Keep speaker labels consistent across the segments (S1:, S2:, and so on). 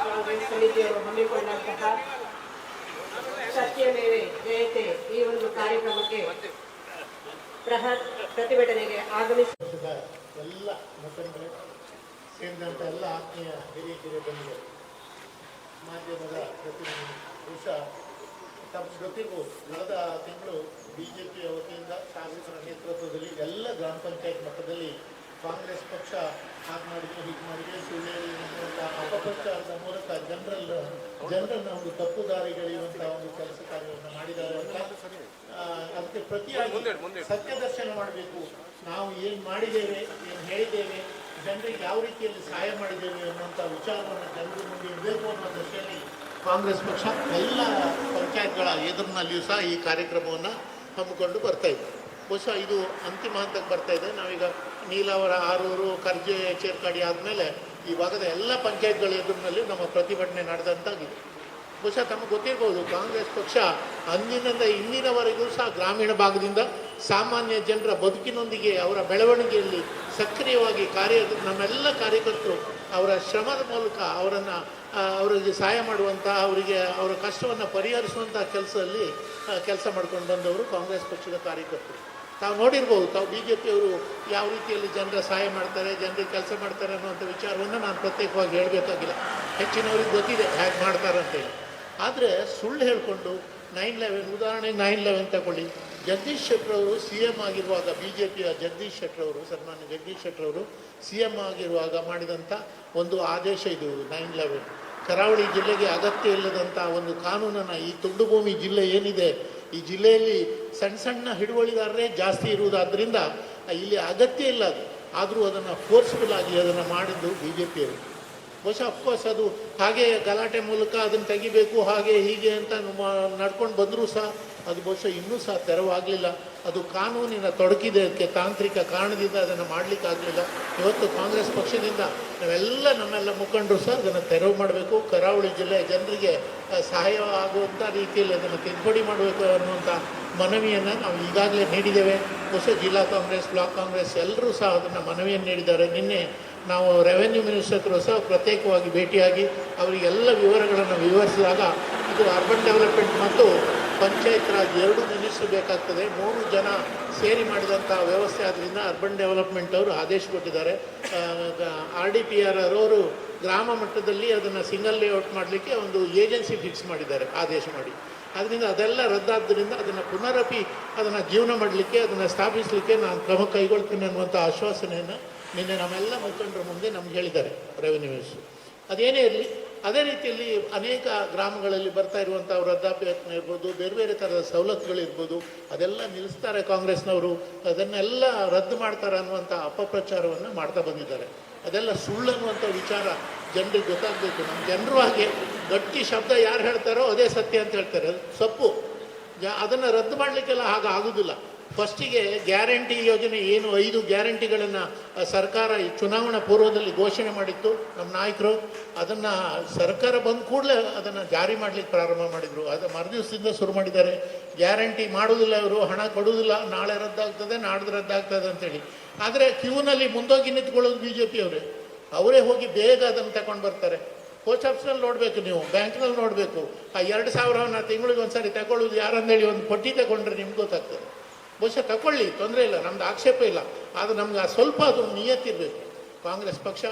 S1: ಕಾಂಗ್ರೆಸ್ ಸಮಿತಿಯವರು ಹಮ್ಮಿಕೊಂಡಂತಹ ಸತ್ಯ ಮೇವೆ ಜಯತೆ ಈ ಒಂದು ಕಾರ್ಯಕ್ರಮಕ್ಕೆ ಬೃಹತ್ ಪ್ರತಿಭಟನೆಗೆ
S2: ಆಗಮಿಸಿದ ಎಲ್ಲ ಮುಖಂಡರು ಸೇರಿದಂತೆ ಎಲ್ಲ ಆತ್ಮೀಯ ಹಿರಿಯ ಬಂಧುಗಳು ಮಾಧ್ಯಮದ ಪ್ರತಿನಿಧಿ ಬಹುಶಃ ತಮ್ಮ ಜೊತೆಗೂ ಕಳೆದ ತಿಂಗಳು ಬಿ ಜೆ ಪಿಯ ವತಿಯಿಂದ ಶಾಸಕರ ನೇತೃತ್ವದಲ್ಲಿ ಎಲ್ಲ ಗ್ರಾಮ ಪಂಚಾಯತ್ ಮಟ್ಟದಲ್ಲಿ ಕಾಂಗ್ರೆಸ್ ಪಕ್ಷ ಹಾಗೆ ಮಾಡಿದ್ರು ಹೀಗೆ ಮಾಡಿದ್ರೆ ಸುಳ್ಳು ಅಪಪ್ರಚಾರದ ಮೂಲಕ ಜನರಲ್ ಜನರನ್ನ ಒಂದು ತಪ್ಪು ದಾರಿಗೆಳೆಯುವಂಥ ಒಂದು ಕೆಲಸ ಕಾರ್ಯವನ್ನು ಮಾಡಿದ್ದಾರೆ ಅಂತ ಅದಕ್ಕೆ ಪ್ರತಿಯಾಗಿ ಸತ್ಯ ದರ್ಶನ ಮಾಡಬೇಕು. ನಾವು ಏನು ಮಾಡಿದ್ದೇವೆ ಏನು ಹೇಳಿದ್ದೇವೆ ಜನರಿಗೆ ಯಾವ ರೀತಿಯಲ್ಲಿ ಸಹಾಯ ಮಾಡಿದ್ದೇವೆ ಅನ್ನುವಂಥ ವಿಚಾರವನ್ನು ಜನರ ಮುಂದೆ ಇಡಬೇಕು ಅನ್ನೋ ದೃಷ್ಟಿಯಲ್ಲಿ ಕಾಂಗ್ರೆಸ್ ಪಕ್ಷ ಎಲ್ಲ ಪಂಚಾಯತ್ಗಳ ಎದುರಿನಲ್ಲಿಯೂ ಸಹ ಈ ಕಾರ್ಯಕ್ರಮವನ್ನು ಹಮ್ಮಿಕೊಂಡು ಬರ್ತಾ ಇದೆ. ಬಹುಶಃ ಇದು ಅಂತಿಮ ಹಂತಕ್ಕೆ ಬರ್ತಾ ಇದೆ. ನಾವೀಗ ನೀಲಾವರ ಆರೂರು ಕರ್ಜೆ ಚೇರ್ಕಾಡಿ ಆದಮೇಲೆ ಈ ಭಾಗದ ಎಲ್ಲ ಪಂಚಾಯತ್ಗಳ ಎದುರಿನಲ್ಲಿ ನಮ್ಮ ಪ್ರತಿಭಟನೆ ನಡೆದಂತಾಗಿದೆ. ಬಹುಶಃ ತಮಗೆ ಗೊತ್ತಿರ್ಬೋದು, ಕಾಂಗ್ರೆಸ್ ಪಕ್ಷ ಅಂದಿನಿಂದ ಇಂದಿನವರೆಗೂ ಸಹ ಗ್ರಾಮೀಣ ಭಾಗದಿಂದ ಸಾಮಾನ್ಯ ಜನರ ಬದುಕಿನೊಂದಿಗೆ ಅವರ ಬೆಳವಣಿಗೆಯಲ್ಲಿ ಸಕ್ರಿಯವಾಗಿ ಕಾರ್ಯ, ನಮ್ಮೆಲ್ಲ ಕಾರ್ಯಕರ್ತರು ಅವರ ಶ್ರಮದ ಮೂಲಕ ಅವರನ್ನು ಅವರಿಗೆ ಸಹಾಯ ಮಾಡುವಂಥ ಅವರಿಗೆ ಅವರ ಕಷ್ಟವನ್ನು ಪರಿಹರಿಸುವಂಥ ಕೆಲಸದಲ್ಲಿ ಕೆಲಸ ಮಾಡ್ಕೊಂಡು ಬಂದವರು ಕಾಂಗ್ರೆಸ್ ಪಕ್ಷದ ಕಾರ್ಯಕರ್ತರು. ತಾವು ನೋಡಿರ್ಬೋದು, ತಾವು ಬಿ ಜೆ ಪಿಯವರು ಯಾವ ರೀತಿಯಲ್ಲಿ ಜನರ ಸಹಾಯ ಮಾಡ್ತಾರೆ, ಜನರಿಗೆ ಕೆಲಸ ಮಾಡ್ತಾರೆ ಅನ್ನುವಂಥ ವಿಚಾರವನ್ನು ನಾನು ಪ್ರತ್ಯೇಕವಾಗಿ ಹೇಳಬೇಕಾಗಿಲ್ಲ. ಹೆಚ್ಚಿನವ್ರಿಗೆ ಗೊತ್ತಿದೆ ಹೇಗೆ ಮಾಡ್ತಾರೆ ಅಂತೇಳಿ ಆದರೆ ಸುಳ್ಳು ಹೇಳಿಕೊಂಡು ನೈನ್ ಲೆವೆನ್ ಉದಾಹರಣೆಗೆ ನೈನ್ ಲೆವೆನ್ ತಗೊಳ್ಳಿ. ಜಗದೀಶ್ ಶೆಟ್ಟರ್ ಅವರು ಸಿ ಎಂ ಆಗಿರುವಾಗ ಬಿ ಜೆ ಪಿಯ ಜಗದೀಶ್ ಶೆಟ್ಟರ್ ಅವರು, ಸನ್ಮಾನ್ಯ ಜಗದೀಶ್ ಶೆಟ್ಟರ್ ಅವರು ಸಿ ಎಂ ಆಗಿರುವಾಗ ಮಾಡಿದಂಥ ಒಂದು ಆದೇಶ ಇದು ನೈನ್ ಲೆವೆನ್ ಕರಾವಳಿ ಜಿಲ್ಲೆಗೆ ಅಗತ್ಯ ಇಲ್ಲದಂಥ ಒಂದು ಕಾನೂನನ್ನು ಈ ತುಂಡು ಭೂಮಿ ಜಿಲ್ಲೆ ಏನಿದೆ, ಈ ಜಿಲ್ಲೆಯಲ್ಲಿ ಸಣ್ಣ ಸಣ್ಣ ಹಿಡುವಳಿದಾರರೇ ಜಾಸ್ತಿ ಇರುವುದಾದ್ರಿಂದ ಇಲ್ಲಿ ಅಗತ್ಯ ಇಲ್ಲ ಅದು. ಆದರೂ ಅದನ್ನು ಫೋರ್ಸ್ಫುಲ್ ಆಗಿ ಅದನ್ನು ಮಾಡಿದ್ದು ಬಿ ಜೆ ಪಿಯವರು ಬಹುಶಃ ಅಫ್ಕೋರ್ಸ್ ಅದು ಹಾಗೆ ಗಲಾಟೆ ಮೂಲಕ ಅದನ್ನು ತೆಗಿಬೇಕು, ಹಾಗೆ ಹೀಗೆ ಅಂತ ನಡ್ಕೊಂಡು ಬಂದರೂ ಸಹ ಅದು ಬಹುಶಃ ಇನ್ನೂ ಸಹ ತೆರವಾಗಲಿಲ್ಲ. ಅದು ಕಾನೂನಿನ ತೊಡಕಿದೆ ಅದಕ್ಕೆ ತಾಂತ್ರಿಕ ಕಾರಣದಿಂದ ಅದನ್ನು ಮಾಡಲಿಕ್ಕಾಗಲಿಲ್ಲ ಇವತ್ತು ಕಾಂಗ್ರೆಸ್ ಪಕ್ಷದಿಂದ ನಾವೆಲ್ಲ ನಮ್ಮೆಲ್ಲ ಮುಖಂಡರು ಸಹ ಅದನ್ನು ತೆರವು ಮಾಡಬೇಕು. ಕರಾವಳಿ ಜಿಲ್ಲೆಯ ಜನರಿಗೆ ಸಹಾಯ ಆಗುವಂಥ ರೀತಿಯಲ್ಲಿ ಅದನ್ನು ತಿದ್ದುಪಡಿ ಮಾಡಬೇಕು ಅನ್ನುವಂಥ ಮನವಿಯನ್ನು ನಾವು ಈಗಾಗಲೇ ನೀಡಿದ್ದೇವೆ. ಬಹುಶಃ ಜಿಲ್ಲಾ ಕಾಂಗ್ರೆಸ್, ಬ್ಲಾಕ್ ಕಾಂಗ್ರೆಸ್ ಎಲ್ಲರೂ ಸಹ ಅದನ್ನು ಮನವಿಯನ್ನು ನೀಡಿದ್ದಾರೆ. ನಿನ್ನೆ ನಾವು ರೆವೆನ್ಯೂ ಮಿನಿಸ್ಟರ್ ಹತ್ರ ಸಹ ಪ್ರತ್ಯೇಕವಾಗಿ ಭೇಟಿಯಾಗಿ ಅವರಿಗೆಲ್ಲ ವಿವರಗಳನ್ನು ವಿವರಿಸಿದಾಗ ಇದು ಅರ್ಬನ್ ಡೆವಲಪ್ಮೆಂಟ್ ಮತ್ತು ಪಂಚಾಯತ್ ರಾಜ್ ಎರಡು ಮಿನಿಸ್ಟರ್ ಬೇಕಾಗ್ತದೆ ಮೂರು ಜನ ಸೇರಿ ಮಾಡಿದಂಥ ವ್ಯವಸ್ಥೆ ಆದ್ದರಿಂದ ಅರ್ಬನ್ ಡೆವಲಪ್ಮೆಂಟ್ ಅವರು ಆದೇಶ ಕೊಟ್ಟಿದ್ದಾರೆ. ಆರ್ ಡಿ ಪಿ ಆರ್ ಅವರು ಗ್ರಾಮ ಮಟ್ಟದಲ್ಲಿ ಅದನ್ನು ಸಿಂಗಲ್ ಲೇಔಟ್ ಮಾಡಲಿಕ್ಕೆ ಒಂದು ಏಜೆನ್ಸಿ ಫಿಕ್ಸ್ ಮಾಡಿದ್ದಾರೆ, ಆದೇಶ ಮಾಡಿ. ಅದರಿಂದ ಅದೆಲ್ಲ ರದ್ದಾದ್ದರಿಂದ ಅದನ್ನು ಪುನರಪಿ ಅದನ್ನು ಜೀವನ ಮಾಡಲಿಕ್ಕೆ, ಅದನ್ನು ಸ್ಥಾಪಿಸಲಿಕ್ಕೆ ನಾನು ಕ್ರಮ ಕೈಗೊಳ್ತೀನಿ ಅನ್ನುವಂಥ ಆಶ್ವಾಸನೆಯನ್ನು ನಿನ್ನೆ ನಮ್ಮೆಲ್ಲ ಮುಖಂಡರ ಮುಂದೆ ನಮ್ಗೆ ಹೇಳಿದ್ದಾರೆ ರೆವೆನ್ಯೂ ಮಿನಿಸ್ಟರ್ ಅದೇನೇ ಇರಲಿ, ಅದೇ ರೀತಿಯಲ್ಲಿ ಅನೇಕ ಗ್ರಾಮಗಳಲ್ಲಿ ಬರ್ತಾ ಇರುವಂಥ ವೃದ್ಧಾಪ್ಯತ್ನ ಇರ್ಬೋದು, ಬೇರೆ ಬೇರೆ ಥರದ ಸವಲತ್ತುಗಳಿರ್ಬೋದು ಅದೆಲ್ಲ ನಿಲ್ಲಿಸ್ತಾರೆ ಕಾಂಗ್ರೆಸ್ನವರು. ಅದನ್ನೆಲ್ಲ ರದ್ದು ಮಾಡ್ತಾರೆ ಅನ್ನುವಂಥ ಅಪಪ್ರಚಾರವನ್ನು ಮಾಡ್ತಾ ಬಂದಿದ್ದಾರೆ. ಅದೆಲ್ಲ ಸುಳ್ಳು ಅನ್ನುವಂಥ ವಿಚಾರ ಜನರಿಗೆ ಗೊತ್ತಾಗಬೇಕು. ನಮ್ಮ ಜನರು ಹಾಗೆ ಗಟ್ಟಿ ಶಬ್ದ ಯಾರು ಹೇಳ್ತಾರೋ ಅದೇ ಸತ್ಯ ಅಂತ ಹೇಳ್ತಾರೆ. ಅದು ಸೊಪ್ಪು. ಅದನ್ನು ರದ್ದು ಮಾಡಲಿಕ್ಕೆಲ್ಲ ಹಾಗೆ ಆಗೋದಿಲ್ಲ ಫಸ್ಟಿಗೆ ಗ್ಯಾರಂಟಿ ಯೋಜನೆ ಏನು? ಐದು ಗ್ಯಾರಂಟಿಗಳನ್ನು ಸರ್ಕಾರ ಈ ಚುನಾವಣಾ ಪೂರ್ವದಲ್ಲಿ ಘೋಷಣೆ ಮಾಡಿತ್ತು. ನಮ್ಮ ನಾಯಕರು ಅದನ್ನು ಸರ್ಕಾರ ಬಂದ ಕೂಡಲೇ ಅದನ್ನು ಜಾರಿ ಮಾಡಲಿಕ್ಕೆ ಪ್ರಾರಂಭ ಮಾಡಿದರು. ಅದು ಮರುದಿವಸದಿಂದ ಶುರು ಮಾಡಿದ್ದಾರೆ. ಗ್ಯಾರಂಟಿ ಮಾಡೋದಿಲ್ಲ ಇವರು, ಹಣ ಕೊಡುವುದಿಲ್ಲ ನಾಳೆ ರದ್ದಾಗ್ತದೆ, ನಾಡ್ದು ರದ್ದಾಗ್ತದೆ ಅಂತೇಳಿ. ಆದರೆ ಕ್ಯೂನಲ್ಲಿ ಮುಂದೋಗಿ ನಿಂತ್ಕೊಳ್ಳೋದು ಬಿ ಜೆ ಪಿ ಅವರೇ ಹೋಗಿ ಬೇಗ ಅದನ್ನು ತಗೊಂಡು ಬರ್ತಾರೆ. ಪೋಸ್ಟ್ ಆಫೀಸ್ನಲ್ಲಿ ನೋಡಬೇಕು ನೀವು, ಬ್ಯಾಂಕ್ನಲ್ಲಿ ನೋಡಬೇಕು. ಆ ಎರಡು ಸಾವಿರವನ್ನು ತಿಂಗಳಿಗೆ ಒಂದ್ಸರಿ ತಗೊಳ್ಳೋದು ಯಾರಂದೇಳಿ ಒಂದು ಪಟ್ಟಿ ತಗೊಂಡ್ರೆ ನಿಮ್ಗೆ ಗೊತ್ತಾಗ್ತದೆ. ಬಹುಶಃ ತಗೊಳ್ಳಿ ತೊಂದರೆ ಇಲ್ಲ, ನಮ್ದು ಆಕ್ಷೇಪ ಇಲ್ಲ. ಆದರೆ ನಮ್ಗೆ ಆ ಸ್ವಲ್ಪ ಅದು ನಿಯತ್ತಿರಬೇಕು. ಕಾಂಗ್ರೆಸ್ ಪಕ್ಷ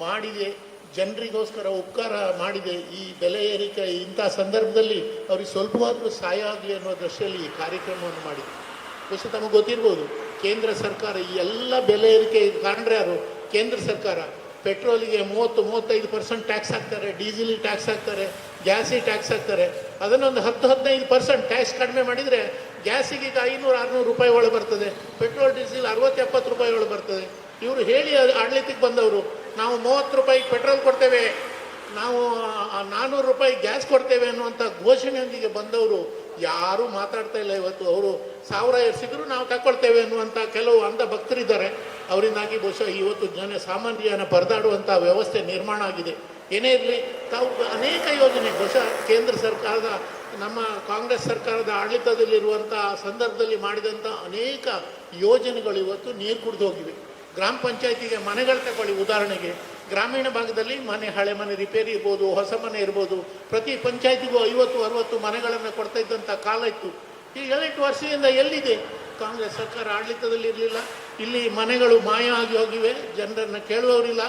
S2: ಮಾಡಿದೆ, ಜನರಿಗೋಸ್ಕರ ಉಪಕಾರ ಮಾಡಿದೆ. ಈ ಬೆಲೆ ಏರಿಕೆ, ಇಂಥ ಸಂದರ್ಭದಲ್ಲಿ ಅವ್ರಿಗೆ ಸ್ವಲ್ಪವಾದರೂ ಸಹಾಯ ಆಗಲಿ ಅನ್ನೋ ದೃಷ್ಟಿಯಲ್ಲಿ ಈ ಕಾರ್ಯಕ್ರಮವನ್ನು ಮಾಡಿದೆ. ಬಹುಶಃ ತಮಗೆ ಗೊತ್ತಿರ್ಬೋದು, ಕೇಂದ್ರ ಸರ್ಕಾರ ಈ ಎಲ್ಲ ಬೆಲೆ ಏರಿಕೆ ಕಾರಣರೇ ಯಾರು? ಕೇಂದ್ರ ಸರ್ಕಾರ. ಪೆಟ್ರೋಲಿಗೆ ಮೂವತ್ತು, ಮೂವತ್ತೈದು ಪರ್ಸೆಂಟ್ ಟ್ಯಾಕ್ಸ್ ಹಾಕ್ತಾರೆ, ಡೀಸೆಲಿಗೆ ಟ್ಯಾಕ್ಸ್ ಹಾಕ್ತಾರೆ, ಗ್ಯಾಸಿಗೆ ಟ್ಯಾಕ್ಸ್ ಹಾಕ್ತಾರೆ. ಅದನ್ನೊಂದು ಹತ್ತು, ಹದಿನೈದು ಪರ್ಸೆಂಟ್ ಟ್ಯಾಕ್ಸ್ ಕಡಿಮೆ ಮಾಡಿದರೆ ಗ್ಯಾಸಿಗೆ ಈಗ ಐನೂರು ಆರುನೂರು ರೂಪಾಯಿ ಒಳಗೆ ಬರ್ತದೆ, ಪೆಟ್ರೋಲ್, ಡೀಸೆಲ್ ಅರವತ್ತು, ಎಪ್ಪತ್ತು ರೂಪಾಯಿ ಒಳಗೆ ಬರ್ತದೆ. ಇವರು ಹೇಳಿ ಆಡಳಿತಕ್ಕೆ ಬಂದವರು, ನಾವು ಮೂವತ್ತು ರೂಪಾಯಿಗೆ ಪೆಟ್ರೋಲ್ ಕೊಡ್ತೇವೆ, ನಾವು ನಾನ್ನೂರು ರೂಪಾಯಿ ಗ್ಯಾಸ್ ಕೊಡ್ತೇವೆ ಅನ್ನುವಂಥ ಘೋಷಣೆಯೊಂದಿಗೆ ಬಂದವರು, ಯಾರೂ ಮಾತಾಡ್ತಾ ಇಲ್ಲ ಇವತ್ತು. ಅವರು ಸಾವಿರ ಸಿಕ್ಕರೂ ನಾವು ತಗೊಳ್ತೇವೆ ಅನ್ನುವಂಥ ಕೆಲವು ಅಂಧ ಭಕ್ತರಿದ್ದಾರೆ. ಅವರಿಂದಾಗಿ ಬಹುಶಃ ಇವತ್ತು ಜನ ಸಾಮಾನ್ಯನ ಪರದಾಡುವಂಥ ವ್ಯವಸ್ಥೆ ನಿರ್ಮಾಣ ಆಗಿದೆ. ಏನೇ ಇರಲಿ, ತಾವು ಅನೇಕ ಯೋಜನೆ, ಬಹುಶಃ ಕೇಂದ್ರ ಸರ್ಕಾರದ ನಮ್ಮ ಕಾಂಗ್ರೆಸ್ ಸರ್ಕಾರದ ಆಡಳಿತದಲ್ಲಿರುವಂಥ ಸಂದರ್ಭದಲ್ಲಿ ಮಾಡಿದಂಥ ಅನೇಕ ಯೋಜನೆಗಳು ಇವತ್ತು ನೀರು ಕುಡಿದು ಹೋಗಿವೆ. ಗ್ರಾಮ ಪಂಚಾಯತಿಗೆ ಮನೆಗಳು ತಗೊಳ್ಳಿ. ಉದಾಹರಣೆಗೆ ಗ್ರಾಮೀಣ ಭಾಗದಲ್ಲಿ ಮನೆ, ಹಳೆ ಮನೆ ರಿಪೇರಿ ಇರ್ಬೋದು, ಹೊಸ ಮನೆ ಇರ್ಬೋದು. ಪ್ರತಿ ಪಂಚಾಯತಿಗೂ ಐವತ್ತು, ಅರವತ್ತು ಮನೆಗಳನ್ನು ಕೊಡ್ತಾ ಇದ್ದಂಥ ಕಾಲ ಇತ್ತು. ಈ ಏಳೆಂಟು ವರ್ಷದಿಂದ ಎಲ್ಲಿದೆ? ಕಾಂಗ್ರೆಸ್ ಸರ್ಕಾರ ಆಡಳಿತದಲ್ಲಿ ಇರಲಿಲ್ಲ ಇಲ್ಲಿ ಮನೆಗಳು ಮಾಯ ಆಗಿ ಹೋಗಿವೆ. ಜನರನ್ನು ಕೇಳುವವರಿಲ್ಲ.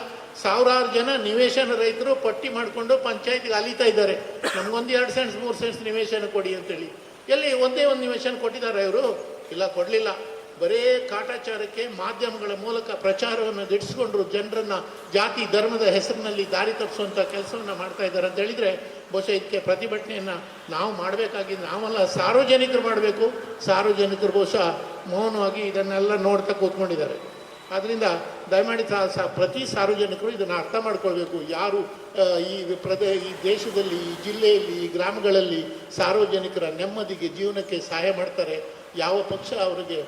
S2: ಸಾವಿರಾರು ಜನ ನಿವೇಶನ ರೈತರು ಪಟ್ಟಿ ಮಾಡಿಕೊಂಡು ಪಂಚಾಯತ್ಗೆ ಅಲಿತಾ ಇದ್ದಾರೆ. ನಮಗೊಂದು ಎರಡು ಸೆಂಟ್ಸ್ ಮೂರು ಸೆಂಟ್ಸ್ ನಿವೇಶನ ಕೊಡಿ ಅಂತೇಳಿ. ಎಲ್ಲಿ ಒಂದೇ ಒಂದು ನಿವೇಶನ ಕೊಟ್ಟಿದ್ದಾರೆ ಇವರು? ಇಲ್ಲ, ಕೊಡಲಿಲ್ಲ. ಬರೇ ಕಾಟಾಚಾರಕ್ಕೆ ಮಾಧ್ಯಮಗಳ ಮೂಲಕ ಪ್ರಚಾರವನ್ನು ಗಿಟ್ಟಿಸ್ಕೊಂಡ್ರು ಜನರನ್ನು ಜಾತಿ, ಧರ್ಮದ ಹೆಸರಿನಲ್ಲಿ ದಾರಿ ತಪ್ಪಿಸುವಂಥ ಕೆಲಸವನ್ನು ಮಾಡ್ತಾ ಇದ್ದಾರೆ ಅಂತ ಹೇಳಿದರೆ ಬಹುಶಃ ಇದಕ್ಕೆ ಪ್ರತಿಭಟನೆಯನ್ನು ನಾವು ಮಾಡಬೇಕಾಗಿದ್ದು ನಾವೆಲ್ಲ ಸಾರ್ವಜನಿಕರು ಮಾಡಬೇಕು. ಸಾರ್ವಜನಿಕರು ಬಹುಶಃ ಮೌನವಾಗಿ ಇದನ್ನೆಲ್ಲ ನೋಡ್ತಾ ಕೂತ್ಕೊಂಡಿದ್ದಾರೆ. ಆದ್ದರಿಂದ ದಯಮಾಡಿ ಪ್ರತಿ ಸಾರ್ವಜನಿಕರು ಇದನ್ನು ಅರ್ಥ ಮಾಡ್ಕೊಳ್ಬೇಕು. ಯಾರು ಈ ಪ್ರದೇ, ಈ ದೇಶದಲ್ಲಿ, ಈ ಜಿಲ್ಲೆಯಲ್ಲಿ, ಈ ಗ್ರಾಮಗಳಲ್ಲಿ ಸಾರ್ವಜನಿಕರ ನೆಮ್ಮದಿಗೆ ಜೀವನಕ್ಕೆ ಸಹಾಯ ಮಾಡ್ತಾರೆ. ಯಾವ ಪಕ್ಷ ಅವರಿಗೆ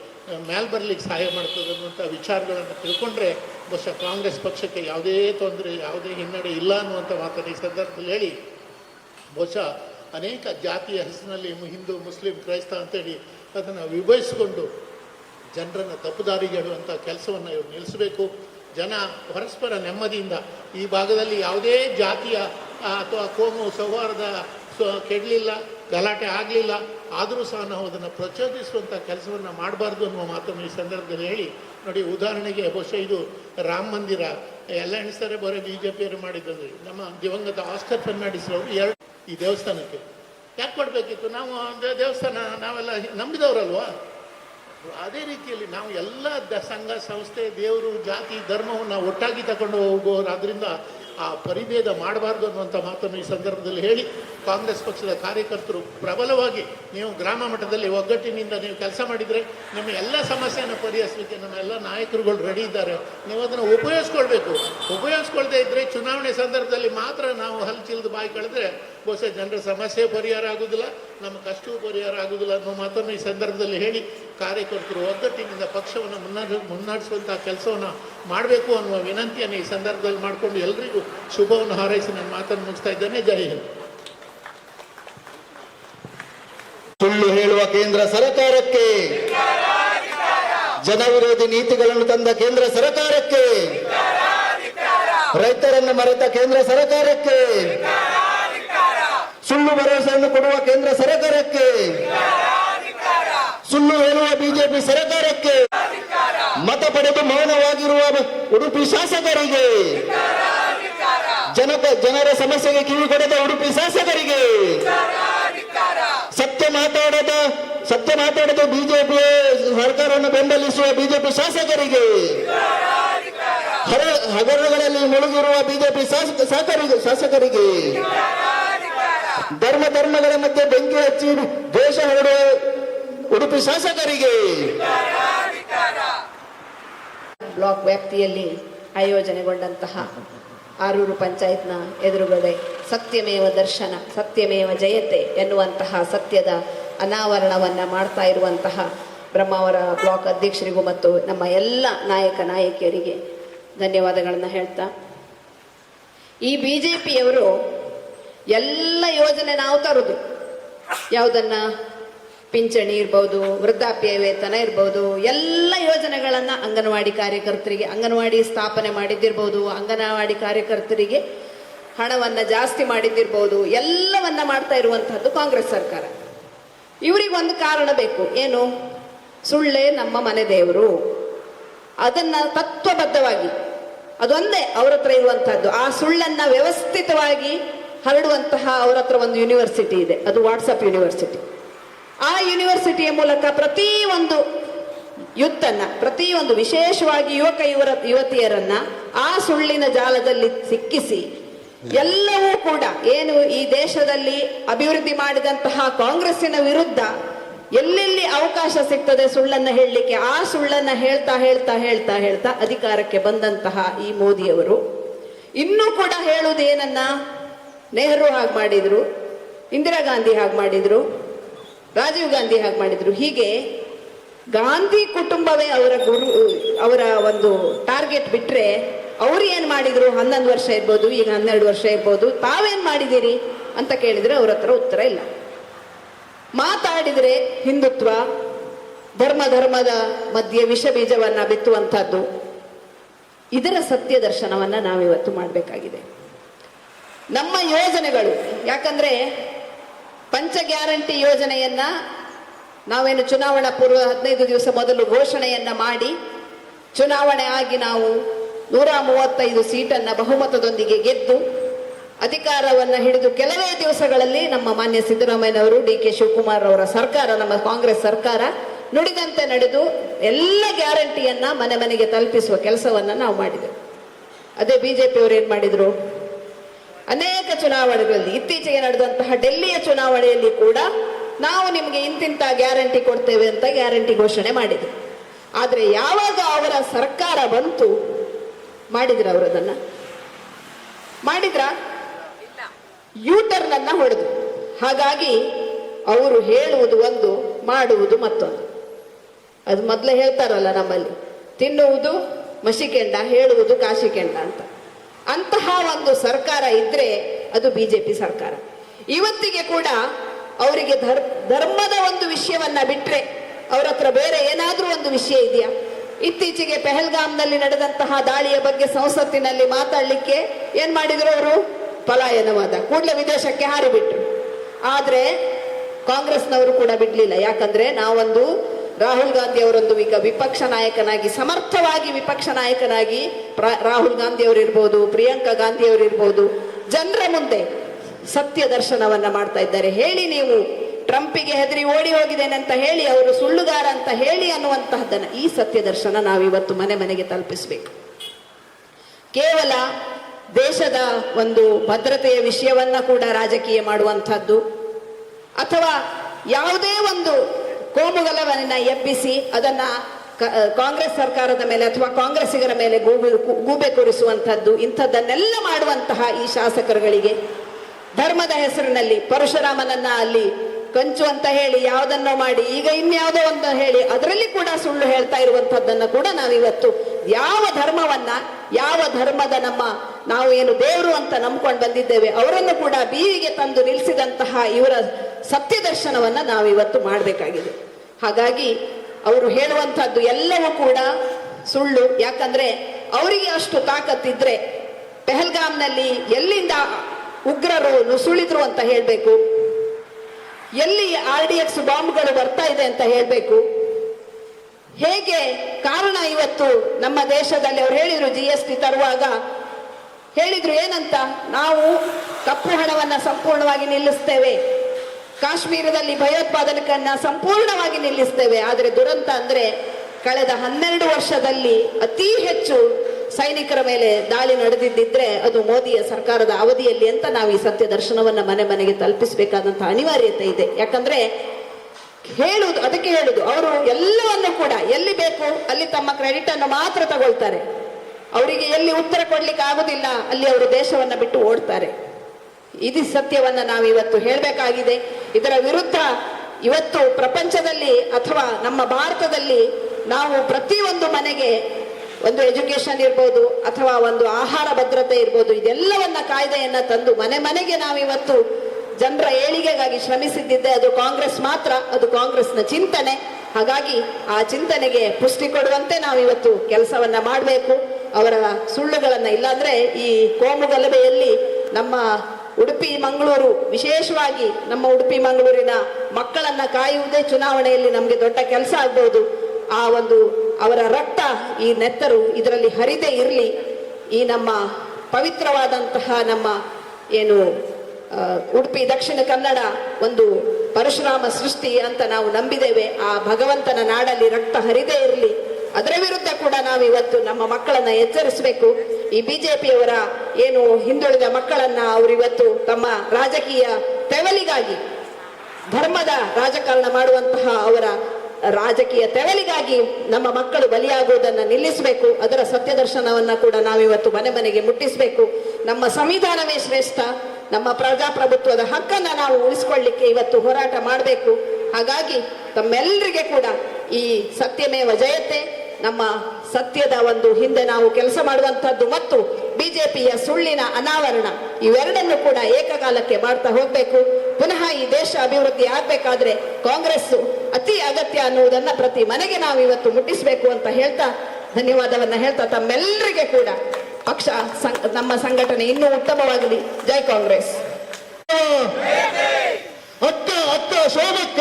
S2: ಮ್ಯಾಲ್ ಬರಲಿಕ್ಕೆ ಸಹಾಯ ಮಾಡ್ತದೆ ಅನ್ನುವಂಥ ವಿಚಾರಗಳನ್ನು ತಿಳ್ಕೊಂಡ್ರೆ ಬಹುಶಃ ಕಾಂಗ್ರೆಸ್ ಪಕ್ಷಕ್ಕೆ ಯಾವುದೇ ತೊಂದರೆ, ಯಾವುದೇ ಹಿನ್ನಡೆ ಇಲ್ಲ ಅನ್ನುವಂಥ ಮಾತನ್ನು ಈ ಸಂದರ್ಭದಲ್ಲಿ ಹೇಳಿ, ಬಹುಶಃ ಅನೇಕ ಜಾತಿಯ ಹೆಸರಿನಲ್ಲಿ ಹಿಂದೂ, ಮುಸ್ಲಿಂ, ಕ್ರೈಸ್ತ ಅಂತೇಳಿ ಅದನ್ನು ವಿಭಜಿಸಿಕೊಂಡು ಜನರನ್ನು ತಪ್ಪುದಾರಿಗೆಡುವಂಥ ಕೆಲಸವನ್ನು ಇವರು ನಿಲ್ಲಿಸಬೇಕು ಜನ ಪರಸ್ಪರ ನೆಮ್ಮದಿಯಿಂದ ಈ ಭಾಗದಲ್ಲಿ ಯಾವುದೇ ಜಾತಿಯ ಅಥವಾ ಕೋಮು ಸೌಹಾರ್ದ ಕೆಡಲಿಲ್ಲ, ಗಲಾಟೆ ಆಗಲಿಲ್ಲ, ಆದರೂ ಸಹ ನಾವು ಅದನ್ನು ಪ್ರಚೋದಿಸುವಂಥ ಕೆಲಸವನ್ನು ಮಾಡಬಾರ್ದು ಅನ್ನುವ ಮಾತನ್ನು ಈ ಸಂದರ್ಭದಲ್ಲಿ ಹೇಳಿ, ನೋಡಿ ಉದಾಹರಣೆಗೆ ಬಹುಶಃ ಇದು ರಾಮ ಮಂದಿರ. ಎಲ್ಲ ಎಣಿಸ್ತಾರೆ ಬರೋ ಬಿ ಜೆ ಪಿಯವರು ಮಾಡಿದ್ದಂದ್ರೆ ನಮ್ಮ ದಿವಂಗತ ಆಸ್ಕರ್ ಫರ್ನಾಂಡಿಸ್ ಅವರು ಎರಡು ಈ ದೇವಸ್ಥಾನಕ್ಕೆ. ಯಾಕೆ ಕೊಡಬೇಕಿತ್ತು ನಾವು ದೇವಸ್ಥಾನ ನಾವೆಲ್ಲ ನಂಬಿದವರಲ್ವಾ? ಅದೇ ರೀತಿಯಲ್ಲಿ ನಾವು ಎಲ್ಲ ದ ಸಂಘ ಸಂಸ್ಥೆ ದೇವರು ಜಾತಿ ಧರ್ಮವನ್ನು ಒಟ್ಟಾಗಿ ತಗೊಂಡು ಹೋಗೋರು ಆದ್ದರಿಂದ ಆ ಪರಿಭೇದ ಮಾಡಬಾರ್ದು ಅನ್ನುವಂಥ ಮಾತನ್ನು ಈ ಸಂದರ್ಭದಲ್ಲಿ ಹೇಳಿ ಕಾಂಗ್ರೆಸ್ ಪಕ್ಷದ ಕಾರ್ಯಕರ್ತರು ಪ್ರಬಲವಾಗಿ ನೀವು ಗ್ರಾಮ ಮಟ್ಟದಲ್ಲಿ ಒಗ್ಗಟ್ಟಿನಿಂದ ನೀವು ಕೆಲಸ ಮಾಡಿದರೆ ನಿಮ್ಮ ಎಲ್ಲ ಸಮಸ್ಯೆಯನ್ನು ಪರಿಹರಿಸಲಿಕ್ಕೆ ನಮ್ಮ ಎಲ್ಲ ನಾಯಕರುಗಳು ರೆಡಿ ಇದ್ದಾರೆ. ನೀವು ಅದನ್ನು ಉಪಯೋಗಿಸ್ಕೊಳ್ಬೇಕು. ಉಪಯೋಗಿಸ್ಕೊಳ್ದೇ ಇದ್ದರೆ ಚುನಾವಣೆ ಸಂದರ್ಭದಲ್ಲಿ ಮಾತ್ರ ನಾವು ಹಲ್ಚಿಲ್ದು ಬಾಯಿ ಕಳೆದ್ರೆ ಬಹುಶಃ ಜನರ ಸಮಸ್ಯೆ ಪರಿಹಾರ ಆಗುವುದಿಲ್ಲ ನಮ್ಮ ಕಷ್ಟವೂ ಪರಿಹಾರ ಆಗುವುದಿಲ್ಲ ಅನ್ನೋ ಮಾತನ್ನು ಈ ಸಂದರ್ಭದಲ್ಲಿ ಹೇಳಿ ಕಾರ್ಯಕರ್ತರು ಒಗ್ಗಟ್ಟಿನಿಂದ ಪಕ್ಷವನ್ನು ಮುನ್ನಡೆ ಮುನ್ನಡೆಸುವಂಥ ಕೆಲಸವನ್ನು ಮಾಡಬೇಕು ಅನ್ನುವ ವಿನಂತಿಯನ್ನು ಈ ಸಂದರ್ಭದಲ್ಲಿ ಮಾಡಿಕೊಂಡು ಎಲ್ಲರಿಗೂ ಶುಭವನ್ನು ಹಾರೈಸಿ ನನ್ನ ಮಾತನ್ನು ಮುಗಿಸ್ತಾ ಇದ್ದೇನೆ. ಜೈ ಹಿಂದ್.
S3: ಸುಳ್ಳು ಹೇಳುವ ಕೇಂದ್ರ ಸರ್ಕಾರಕ್ಕೆ ಜನವಿರೋಧಿ ನೀತಿಗಳನ್ನು ತಂದ ಕೇಂದ್ರ ಸರ್ಕಾರಕ್ಕೆ, ರೈತರನ್ನು ಮರೆತ ಕೇಂದ್ರ ಸರ್ಕಾರಕ್ಕೆ ಸುಳ್ಳು ಭರವಸೆಯನ್ನು ಕೊಡುವ ಕೇಂದ್ರ ಸರ್ಕಾರಕ್ಕೆ. ಸುಳ್ಳು ಹೇಳುವ ಬಿಜೆಪಿ ಸರ್ಕಾರಕ್ಕೆ. ಮತ ಪಡೆದು ಮೌನವಾಗಿರುವ ಉಡುಪಿ ಶಾಸಕರಿಗೆ. ಜನ ಜನರ ಸಮಸ್ಯೆಗೆ ಕಿವಿ ಕೊಡದ ಉಡುಪಿ ಶಾಸಕರಿಗೆ. ಸತ್ಯ ಮಾತಾಡದ ಸತ್ಯ ಮಾತಾಡದ ಬಿಜೆಪಿ ಸರ್ಕಾರವನ್ನು ಬೆಂಬಲಿಸುವ ಬಿಜೆಪಿ ಶಾಸಕರಿಗೆ. ಹಗರಣಗಳಲ್ಲಿ ಮುಳುಗಿರುವ ಬಿಜೆಪಿ ಶಾಸಕ ಶಾಸಕರಿಗೆ ಶಾಸಕರಿಗೆ. ಧರ್ಮ ಧರ್ಮಗಳ ಮಧ್ಯೆ ಬೆಂಕಿ ಹಚ್ಚಿ ದೇಶ ಹರಡುವ ಉಡುಪಿ ಶಾಸಕರಿಗೆ.
S1: ಬ್ಲಾಕ್ ವ್ಯಾಪ್ತಿಯಲ್ಲಿ ಆಯೋಜನೆಗೊಂಡಂತಹ ಆರೂರು ಪಂಚಾಯತ್ನ ಎದುರುಗಡೆ ಸತ್ಯಮೇವ ದರ್ಶನ, ಸತ್ಯಮೇವ ಜಯತೆ ಎನ್ನುವಂತಹ ಸತ್ಯದ ಅನಾವರಣವನ್ನು ಮಾಡ್ತಾ ಇರುವಂತಹ ಬ್ರಹ್ಮಾವರ ಬ್ಲಾಕ್ ಅಧ್ಯಕ್ಷರಿಗೂ ಮತ್ತು ನಮ್ಮ ಎಲ್ಲ ನಾಯಕ ನಾಯಕಿಯರಿಗೆ ಧನ್ಯವಾದಗಳನ್ನು ಹೇಳ್ತಾ. ಈ ಬಿ ಜೆ ಪಿಯವರು ಎಲ್ಲ ಯೋಜನೆ ನಾವು ತರುದು. ಯಾವುದನ್ನ? ಪಿಂಚಣಿ ಇರ್ಬೋದು, ವೃದ್ಧಾಪ್ಯ ವೇತನ ಇರ್ಬೋದು, ಎಲ್ಲ ಯೋಜನೆಗಳನ್ನ ಅಂಗನವಾಡಿ ಕಾರ್ಯಕರ್ತರಿಗೆ, ಅಂಗನವಾಡಿ ಸ್ಥಾಪನೆ ಮಾಡಿದ್ದಿರ್ಬೋದು, ಅಂಗನವಾಡಿ ಕಾರ್ಯಕರ್ತರಿಗೆ ಹಣವನ್ನ ಜಾಸ್ತಿ ಮಾಡಿದ್ದಿರ್ಬೋದು, ಎಲ್ಲವನ್ನ ಮಾಡ್ತಾ ಇರುವಂತಹದ್ದು ಕಾಂಗ್ರೆಸ್ ಸರ್ಕಾರ. ಇವರಿಗೆ ಒಂದು ಕಾರಣ ಬೇಕು. ಏನು? ಸುಳ್ಳೆ ನಮ್ಮ ಮನೆ ದೇವರು. ಅದನ್ನ ತತ್ವಬದ್ಧವಾಗಿ. ಅದೊಂದೇ ಅವ್ರ ಹತ್ರ ಇರುವಂತಹದ್ದು. ಆ ಸುಳ್ಳನ್ನ ವ್ಯವಸ್ಥಿತವಾಗಿ ಹರಡುವಂತಹ ಅವರ ಹತ್ರ ಒಂದು ಯೂನಿವರ್ಸಿಟಿ ಇದೆ. ಅದು ವಾಟ್ಸಪ್ ಯೂನಿವರ್ಸಿಟಿ ಆ ಯೂನಿವರ್ಸಿಟಿಯ ಮೂಲಕ ಪ್ರತಿ ಒಂದು ಯುತ್ತನ್ನ ಪ್ರತಿಯೊಂದು ವಿಶೇಷವಾಗಿ ಯುವಕ ಯುವರ, ಯುವತಿಯರನ್ನ ಆ ಸುಳ್ಳಿನ ಜಾಲದಲ್ಲಿ ಸಿಕ್ಕಿಸಿ, ಎಲ್ಲವೂ ಕೂಡ ಏನು ಈ ದೇಶದಲ್ಲಿ ಅಭಿವೃದ್ಧಿ ಮಾಡಿದಂತಹ ಕಾಂಗ್ರೆಸ್ಸಿನ ವಿರುದ್ಧ ಎಲ್ಲೆಲ್ಲಿ ಅವಕಾಶ ಸಿಗ್ತದೆ ಸುಳ್ಳನ್ನ ಹೇಳಲಿಕ್ಕೆ, ಆ ಸುಳ್ಳನ್ನ ಹೇಳ್ತಾ ಹೇಳ್ತಾ ಹೇಳ್ತಾ ಹೇಳ್ತಾ ಅಧಿಕಾರಕ್ಕೆ ಬಂದಂತಹ ಈ ಮೋದಿಯವರು. ಇನ್ನೂ ಕೂಡ ಹೇಳುವುದು ಏನನ್ನ ನೆಹರು ಹಾಗೆ ಮಾಡಿದರು, ಇಂದಿರಾ ಗಾಂಧಿ ಹಾಗೆ ಮಾಡಿದರು, ರಾಜೀವ್ ಗಾಂಧಿ ಹಾಗೆ ಮಾಡಿದರು. ಹೀಗೆ ಗಾಂಧಿ ಕುಟುಂಬವೇ ಅವರ ಗುರು, ಅವರ ಒಂದು ಟಾರ್ಗೆಟ್ ಬಿಟ್ಟರೆ ಅವ್ರು ಏನು ಮಾಡಿದರು? ಹನ್ನೊಂದು ವರ್ಷ ಇರ್ಬೋದು, ಈಗ ಹನ್ನೆರಡು ವರ್ಷ ಇರ್ಬೋದು. ತಾವೇನು ಮಾಡಿದ್ದೀರಿ ಅಂತ ಕೇಳಿದರೆ ಅವ್ರ ಹತ್ರ ಉತ್ತರ ಇಲ್ಲ. ಮಾತಾಡಿದರೆ ಹಿಂದುತ್ವ, ಧರ್ಮ ಧರ್ಮದ ಮಧ್ಯೆ ವಿಷ ಬೀಜವನ್ನು ಬಿತ್ತುವಂಥದ್ದು. ಇದರ ಸತ್ಯ ದರ್ಶನವನ್ನು ನಾವಿವತ್ತು ಮಾಡಬೇಕಾಗಿದೆ. ನಮ್ಮ ಯೋಜನೆಗಳು. ಯಾಕಂದ್ರೆ ಪಂಚ ಗ್ಯಾರಂಟಿ ಯೋಜನೆಯನ್ನ ನಾವೇನು ಚುನಾವಣಾ ಪೂರ್ವ ಹದಿನೈದು ದಿವಸ ಮೊದಲು ಘೋಷಣೆಯನ್ನ ಮಾಡಿ, ಚುನಾವಣೆ ಆಗಿ ನಾವು ನೂರ ಮೂವತ್ತೈದು ಸೀಟನ್ನ ಬಹುಮತದೊಂದಿಗೆ ಗೆದ್ದು, ಅಧಿಕಾರವನ್ನ ಹಿಡಿದು ಕೆಲವೇ ದಿವಸಗಳಲ್ಲಿ ನಮ್ಮ ಮಾನ್ಯ ಸಿದ್ದರಾಮಯ್ಯನವರು ಡಿ ಕೆ ಶಿವಕುಮಾರ್ ಅವರ ಸರ್ಕಾರ, ನಮ್ಮ ಕಾಂಗ್ರೆಸ್ ಸರ್ಕಾರ ನುಡಿದಂತೆ ನಡೆದು ಎಲ್ಲ ಗ್ಯಾರಂಟಿಯನ್ನ ಮನೆ ಮನೆಗೆ ತಲುಪಿಸುವ ಕೆಲಸವನ್ನ ನಾವು ಮಾಡಿದೆವು ಅದೇ ಬಿಜೆಪಿ ಅವರು ಏನು ಮಾಡಿದ್ರು? ಅನೇಕ ಚುನಾವಣೆಗಳಲ್ಲಿ, ಇತ್ತೀಚೆಗೆ ನಡೆದಂತಹ ಡೆಲ್ಲಿಯ ಚುನಾವಣೆಯಲ್ಲಿ ಕೂಡ ನಾವು ನಿಮಗೆ ಇಂತಿಂತ ಗ್ಯಾರಂಟಿ ಕೊಡ್ತೇವೆ ಅಂತ ಗ್ಯಾರಂಟಿ ಘೋಷಣೆ ಮಾಡಿದ್ರು. ಆದರೆ ಯಾವಾಗ ಅವರ ಸರ್ಕಾರ ಬಂತು, ಮಾಡಿದ್ರ ಅವರದನ್ನ ಮಾಡಿದ್ರ? ಯೂಟರ್ನ್ ಅನ್ನ ಹೊಡೆದು. ಹಾಗಾಗಿ ಅವರು ಹೇಳುವುದು ಒಂದು, ಮಾಡುವುದು ಮತ್ತೊಂದು. ಅದು ಮೊದಲೇ ಹೇಳ್ತಾರಲ್ಲ ನಮ್ಮಲ್ಲಿ, ತಿನ್ನುವುದು ಮಸಿಕೆಂಡ ಹೇಳುವುದು ಕಾಶಿಕೆಂಡ ಅಂತ. ಅಂತಹ ಒಂದು ಸರ್ಕಾರ ಇದ್ರೆ ಅದು ಬಿಜೆಪಿ ಸರ್ಕಾರ. ಇವತ್ತಿಗೆ ಕೂಡ ಅವರಿಗೆ ಧರ್, ಧರ್ಮದ ಒಂದು ವಿಷಯವನ್ನ ಬಿಟ್ರೆ ಅವ್ರ ಹತ್ರ ಬೇರೆ ಏನಾದ್ರೂ ಒಂದು ವಿಷಯ ಇದೆಯಾ? ಇತ್ತೀಚೆಗೆ ಪೆಹಲ್ಗಾಮ್ನಲ್ಲಿ ನಡೆದಂತಹ ದಾಳಿಯ ಬಗ್ಗೆ ಸಂಸತ್ತಿನಲ್ಲಿ ಮಾತಾಡ್ಲಿಕ್ಕೆ ಏನ್ ಮಾಡಿದ್ರು ಅವರು? ಪಲಾಯನವಾದ ಕೂಡಲೇ ವಿದೇಶಕ್ಕೆ ಹಾರಿಬಿಟ್ರು. ಆದ್ರೆ ಕಾಂಗ್ರೆಸ್ನವರು ಕೂಡ ಬಿಡ್ಲಿಲ್ಲ. ಯಾಕಂದ್ರೆ ನಾವೊಂದು ರಾಹುಲ್ ಗಾಂಧಿ ಅವರೊಂದು ಈಗ ವಿಪಕ್ಷ ನಾಯಕನಾಗಿ, ಸಮರ್ಥವಾಗಿ ವಿಪಕ್ಷ ನಾಯಕನಾಗಿ ರಾಹುಲ್ ಗಾಂಧಿ ಅವರಿರ್ಬೋದು, ಪ್ರಿಯಾಂಕಾ ಗಾಂಧಿ ಅವರಿರ್ಬೋದು, ಜನರ ಮುಂದೆ ಸತ್ಯ ದರ್ಶನವನ್ನ ಮಾಡ್ತಾ ಇದ್ದಾರೆ. ಹೇಳಿ ನೀವು ಟ್ರಂಪಿಗೆ ಹೆದರಿ ಓಡಿ ಹೋಗಿದ್ದೇನೆ ಅಂತ ಹೇಳಿ, ಅವರು ಸುಳ್ಳುಗಾರ ಅಂತ ಹೇಳಿ ಅನ್ನುವಂತಹದ್ದನ್ನು ಈ ಸತ್ಯ ದರ್ಶನ ನಾವಿವತ್ತು ಮನೆ ಮನೆಗೆ ತಲುಪಿಸಬೇಕು. ಕೇವಲ ದೇಶದ ಒಂದು ಭದ್ರತೆಯ ವಿಷಯವನ್ನ ಕೂಡ ರಾಜಕೀಯ ಮಾಡುವಂಥದ್ದು ಅಥವಾ ಯಾವುದೇ ಒಂದು ಕೋಮುಗಲವನ್ನ ಎಬ್ಬಿಸಿ ಅದನ್ನ ಕಾಂಗ್ರೆಸ್ ಸರ್ಕಾರದ ಮೇಲೆ ಅಥವಾ ಕಾಂಗ್ರೆಸ್ಸಿಗರ ಮೇಲೆ ಗೂಬೆ ಗೂಬೆ ಕೂರಿಸುವಂಥದ್ದು, ಇಂಥದ್ದನ್ನೆಲ್ಲ ಮಾಡುವಂತಹ ಈ ಶಾಸಕರುಗಳಿಗೆ ಧರ್ಮದ ಹೆಸರಿನಲ್ಲಿ ಪರಶುರಾಮನನ್ನ ಅಲ್ಲಿ ಕಂಚು ಅಂತ ಹೇಳಿ ಯಾವುದನ್ನೋ ಮಾಡಿ, ಈಗ ಇನ್ಯಾವುದೋ ಅಂತ ಹೇಳಿ ಅದರಲ್ಲಿ ಕೂಡ ಸುಳ್ಳು ಹೇಳ್ತಾ ಇರುವಂತದ್ದನ್ನ ಕೂಡ ನಾವಿವತ್ತು ಯಾವ ಧರ್ಮವನ್ನ, ಯಾವ ಧರ್ಮದ ನಮ್ಮ ನಾವು ಏನು ದೇವರು ಅಂತ ನಂಬ್ಕೊಂಡು ಬಂದಿದ್ದೇವೆ, ಅವರನ್ನು ಕೂಡ ಬೀವಿಗೆ ತಂದು ನಿಲ್ಲಿಸಿದಂತಹ ಇವರ ಸತ್ಯ ನಾವು ಇವತ್ತು ಮಾಡಬೇಕಾಗಿದೆ. ಹಾಗಾಗಿ ಅವರು ಹೇಳುವಂಥದ್ದು ಎಲ್ಲವೂ ಕೂಡ ಸುಳ್ಳು. ಯಾಕಂದ್ರೆ ಅವರಿಗೆ ಅಷ್ಟು ತಾಕತ್ತಿದ್ರೆ ಪೆಹಲ್ಗಾಮ್ನಲ್ಲಿ ಎಲ್ಲಿಂದ ಉಗ್ರರು ನುಸುಳಿದ್ರು ಅಂತ ಹೇಳಬೇಕು. ಎಲ್ಲಿ ಆರ್ ಡಿ ಎಕ್ಸ್ ಬಾಂಬ್ಗಳು ಬರ್ತಾ ಇದೆ ಅಂತ ಹೇಳಬೇಕು. ಹೇಗೆ ಕಾರಣ ಇವತ್ತು ನಮ್ಮ ದೇಶದಲ್ಲಿ ಅವ್ರು ಹೇಳಿದ್ರು ಜಿ ಎಸ್ ಟಿ ತರುವಾಗ. ಹೇಳಿದ್ರು ಏನಂತ? ನಾವು ಕಪ್ಪು ಹಣವನ್ನ ಸಂಪೂರ್ಣವಾಗಿ ನಿಲ್ಲಿಸ್ತೇವೆ. ಕಾಶ್ಮೀರದಲ್ಲಿ ಭಯೋತ್ಪಾದಕನ್ನ ಸಂಪೂರ್ಣವಾಗಿ ನಿಲ್ಲಿಸ್ತೇವೆ. ಆದರೆ ದುರಂತ ಅಂದ್ರೆ ಕಳೆದ ಹನ್ನೆರಡು ವರ್ಷದಲ್ಲಿ ಅತಿ ಹೆಚ್ಚು ಸೈನಿಕರ ಮೇಲೆ ದಾಳಿ ನಡೆದಿದ್ದಿದ್ರೆ ಅದು ಮೋದಿಯ ಸರ್ಕಾರದ ಅವಧಿಯಲ್ಲಿ ಅಂತ ನಾವು ಈ ಸತ್ಯ ದರ್ಶನವನ್ನ ಮನೆ ಮನೆಗೆ ತಲುಪಿಸಬೇಕಾದಂತಹ ಅನಿವಾರ್ಯತೆ ಇದೆ. ಯಾಕಂದ್ರೆ ಹೇಳುವುದು ಅದಕ್ಕೆ ಹೇಳುದು, ಅವರು ಎಲ್ಲವನ್ನು ಕೂಡ ಎಲ್ಲಿ ಬೇಕು ಅಲ್ಲಿ ತಮ್ಮ ಕ್ರೆಡಿಟ್ ಅನ್ನು ಮಾತ್ರ ತಗೊಳ್ತಾರೆ. ಅವರಿಗೆ ಎಲ್ಲಿ ಉತ್ತರ ಕೊಡ್ಲಿಕ್ಕೆ ಆಗುದಿಲ್ಲ, ಅಲ್ಲಿ ಅವರು ದೇಶವನ್ನ ಬಿಟ್ಟು ಓಡ್ತಾರೆ. ಇದು ಸತ್ಯವನ್ನು ನಾವು ಇವತ್ತು ಹೇಳಬೇಕಾಗಿದೆ. ಇದರ ವಿರುದ್ಧ ಇವತ್ತು ಪ್ರಪಂಚದಲ್ಲಿ ಅಥವಾ ನಮ್ಮ ಭಾರತದಲ್ಲಿ ನಾವು ಪ್ರತಿಯೊಂದು ಮನೆಗೆ ಒಂದು ಎಜುಕೇಶನ್ ಇರ್ಬೋದು ಅಥವಾ ಒಂದು ಆಹಾರ ಭದ್ರತೆ ಇರ್ಬೋದು, ಇದೆಲ್ಲವನ್ನ ಕಾಯ್ದೆಯನ್ನ ತಂದು ಮನೆ ಮನೆಗೆ ನಾವಿವತ್ತು ಜನರ ಏಳಿಗೆಗಾಗಿ ಶ್ರಮಿಸಿದ್ದಿದ್ದೆ. ಅದು ಕಾಂಗ್ರೆಸ್ ಮಾತ್ರ, ಅದು ಕಾಂಗ್ರೆಸ್ನ ಚಿಂತನೆ. ಹಾಗಾಗಿ ಆ ಚಿಂತನೆಗೆ ಪುಷ್ಟಿ ಕೊಡುವಂತೆ ನಾವಿವತ್ತು ಕೆಲಸವನ್ನ ಮಾಡಬೇಕು. ಅವರ ಸುಳ್ಳುಗಳನ್ನ ಇಲ್ಲಾಂದ್ರೆ ಈ ಕೋಮುಗಲಭೆಯಲ್ಲಿ ನಮ್ಮ ಉಡುಪಿ, ಮಂಗಳೂರು, ವಿಶೇಷವಾಗಿ ನಮ್ಮ ಉಡುಪಿ, ಮಂಗಳೂರಿನ ಮಕ್ಕಳನ್ನ ಕಾಯುವುದೇ ಚುನಾವಣೆಯಲ್ಲಿ ನಮಗೆ ದೊಡ್ಡ ಕೆಲಸ ಆಗ್ಬಹುದು ಆ ಒಂದು ಅವರ ರಕ್ತ ಈ ನೆತ್ತರು ಇದರಲ್ಲಿ ಹರಿದೇ ಇರಲಿ. ಈ ನಮ್ಮ ಪವಿತ್ರವಾದಂತಹ ನಮ್ಮ ಏನು ಉಡುಪಿ, ದಕ್ಷಿಣ ಕನ್ನಡ ಒಂದು ಪರಶುರಾಮ ಸೃಷ್ಟಿ ಅಂತ ನಾವು ನಂಬಿದ್ದೇವೆ. ಆ ಭಗವಂತನ ನಾಡಲ್ಲಿ ರಕ್ತ ಹರಿದೇ ಇರಲಿ. ಅದರ ವಿರುದ್ಧ ಕೂಡ ನಾವು ಇವತ್ತು ನಮ್ಮ ಮಕ್ಕಳನ್ನ ಎಚ್ಚರಿಸಬೇಕು. ಈ ಬಿಜೆಪಿಯವರ ಏನು ಹಿಂದುಳಿದ ಮಕ್ಕಳನ್ನ ಅವರು ಇವತ್ತು ತಮ್ಮ ರಾಜಕೀಯ ತೆವಲಿಗಾಗಿ, ಧರ್ಮದ ರಾಜಕಾರಣ ಮಾಡುವಂತಹ ಅವರ ರಾಜಕೀಯ ತೆವಲಿಗಾಗಿ ನಮ್ಮ ಮಕ್ಕಳು ಬಲಿಯಾಗುವುದನ್ನು ನಿಲ್ಲಿಸಬೇಕು. ಅದರ ಸತ್ಯದರ್ಶನವನ್ನ ಕೂಡ ನಾವಿವತ್ತು ಮನೆ ಮನೆಗೆ ಮುಟ್ಟಿಸಬೇಕು. ನಮ್ಮ ಸಂವಿಧಾನವೇ ಶ್ರೇಷ್ಠ. ನಮ್ಮ ಪ್ರಜಾಪ್ರಭುತ್ವದ ಹಕ್ಕನ್ನ ನಾವು ಉಳಿಸ್ಕೊಳ್ಳಿಕ್ಕೆ ಇವತ್ತು ಹೋರಾಟ ಮಾಡಬೇಕು. ಹಾಗಾಗಿ ತಮ್ಮೆಲ್ಲರಿಗೆ ಕೂಡ ಈ ಸತ್ಯಮೇವ ಜಯತೆ. ನಮ್ಮ ಸತ್ಯದ ಒಂದು ಹಿಂದೆ ನಾವು ಕೆಲಸ ಮಾಡುವಂಥದ್ದು ಮತ್ತು ಬಿಜೆಪಿಯ ಸುಳ್ಳಿನ ಅನಾವರಣ, ಇವೆರಡನ್ನು ಕೂಡ ಏಕಕಾಲಕ್ಕೆ ಮಾಡ್ತಾ ಹೋಗ್ಬೇಕು. ಪುನಃ ಈ ದೇಶ ಅಭಿವೃದ್ಧಿ ಆಗ್ಬೇಕಾದ್ರೆ ಕಾಂಗ್ರೆಸ್ ಅತಿ ಅಗತ್ಯ ಅನ್ನುವುದನ್ನ ಪ್ರತಿ ಮನೆಗೆ ನಾವು ಇವತ್ತು ಮುಟ್ಟಿಸಬೇಕು ಅಂತ ಹೇಳ್ತಾ, ಧನ್ಯವಾದವನ್ನ ಹೇಳ್ತಾ ತಮ್ಮೆಲ್ಲರಿಗೆ ಕೂಡ ಪಕ್ಷ ನಮ್ಮ ಸಂಘಟನೆ ಇನ್ನೂ ಉತ್ತಮವಾಗಲಿ. ಜೈ ಕಾಂಗ್ರೆಸ್.
S3: ಅಕ್ಕ ಅಕ್ಕ ಶೋಭಕ್ಕ.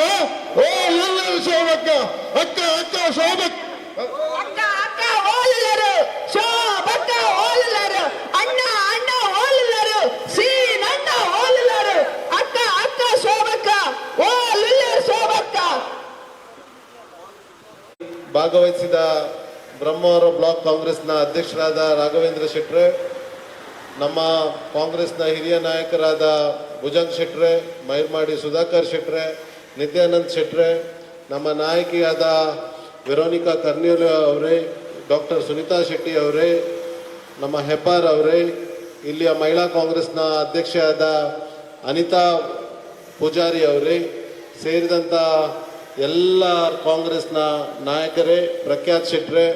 S3: ಓ ಎಲ್ಲರೂ ಶೋಭಕ್ಕ. ಅಕ್ಕ ಅಕ್ಕ ಶೋಭಕ್ಕ
S1: ಅಕ್ಕ ಅಕ್ಕ ಓಲರು ಶೋಭಕ್ಕ ಓಲರು ಅಣ್ಣ ಅಣ್ಣ ಓಲರು ಸೀನಣ್ಣ ಓಲರು ಅಕ್ಕ ಅಕ್ಕ ಶೋಭಕ್ಕ ಓಲರು ಶೋಭಕ್ಕ
S4: ಭಾಗವಹಿಸಿದ ಬ್ರಹ್ಮಾವರ ಬ್ಲಾಕ್ ಕಾಂಗ್ರೆಸ್ನ ಅಧ್ಯಕ್ಷರಾದ ರಾಘವೇಂದ್ರ ಶೆಟ್ರೆ, ನಮ್ಮ ಕಾಂಗ್ರೆಸ್ನ ಹಿರಿಯ ನಾಯಕರಾದ ಭುಜಂಗ್ ಶೆಟ್ರೆ, ಮೈರ್ಮಾಡಿ ಸುಧಾಕರ್ ಶೆಟ್ರೆ, ನಿತ್ಯಾನಂದ್ ಶೆಟ್ರೆ, ನಮ್ಮ ನಾಯಕಿಯಾದ ವೆರೋನಿಕಾ ಕರ್ನಿಯೋಲಿ ಅವರೇ, ಡಾಕ್ಟರ್ ಸುನೀತಾ ಶೆಟ್ಟಿ ಅವರೇ, ನಮ್ಮ ಹೆಬ್ಬಾರ್ ಅವರೇ, ಇಲ್ಲಿಯ ಮಹಿಳಾ ಕಾಂಗ್ರೆಸ್ನ ಅಧ್ಯಕ್ಷೆಯಾದ ಅನಿತಾ ಪೂಜಾರಿ ಅವರೇ ಸೇರಿದಂಥ ಎಲ್ಲ ಕಾಂಗ್ರೆಸ್ನ ನಾಯಕರೇ, ಪ್ರಖ್ಯಾತ್ ಶೆಟ್ರೆ,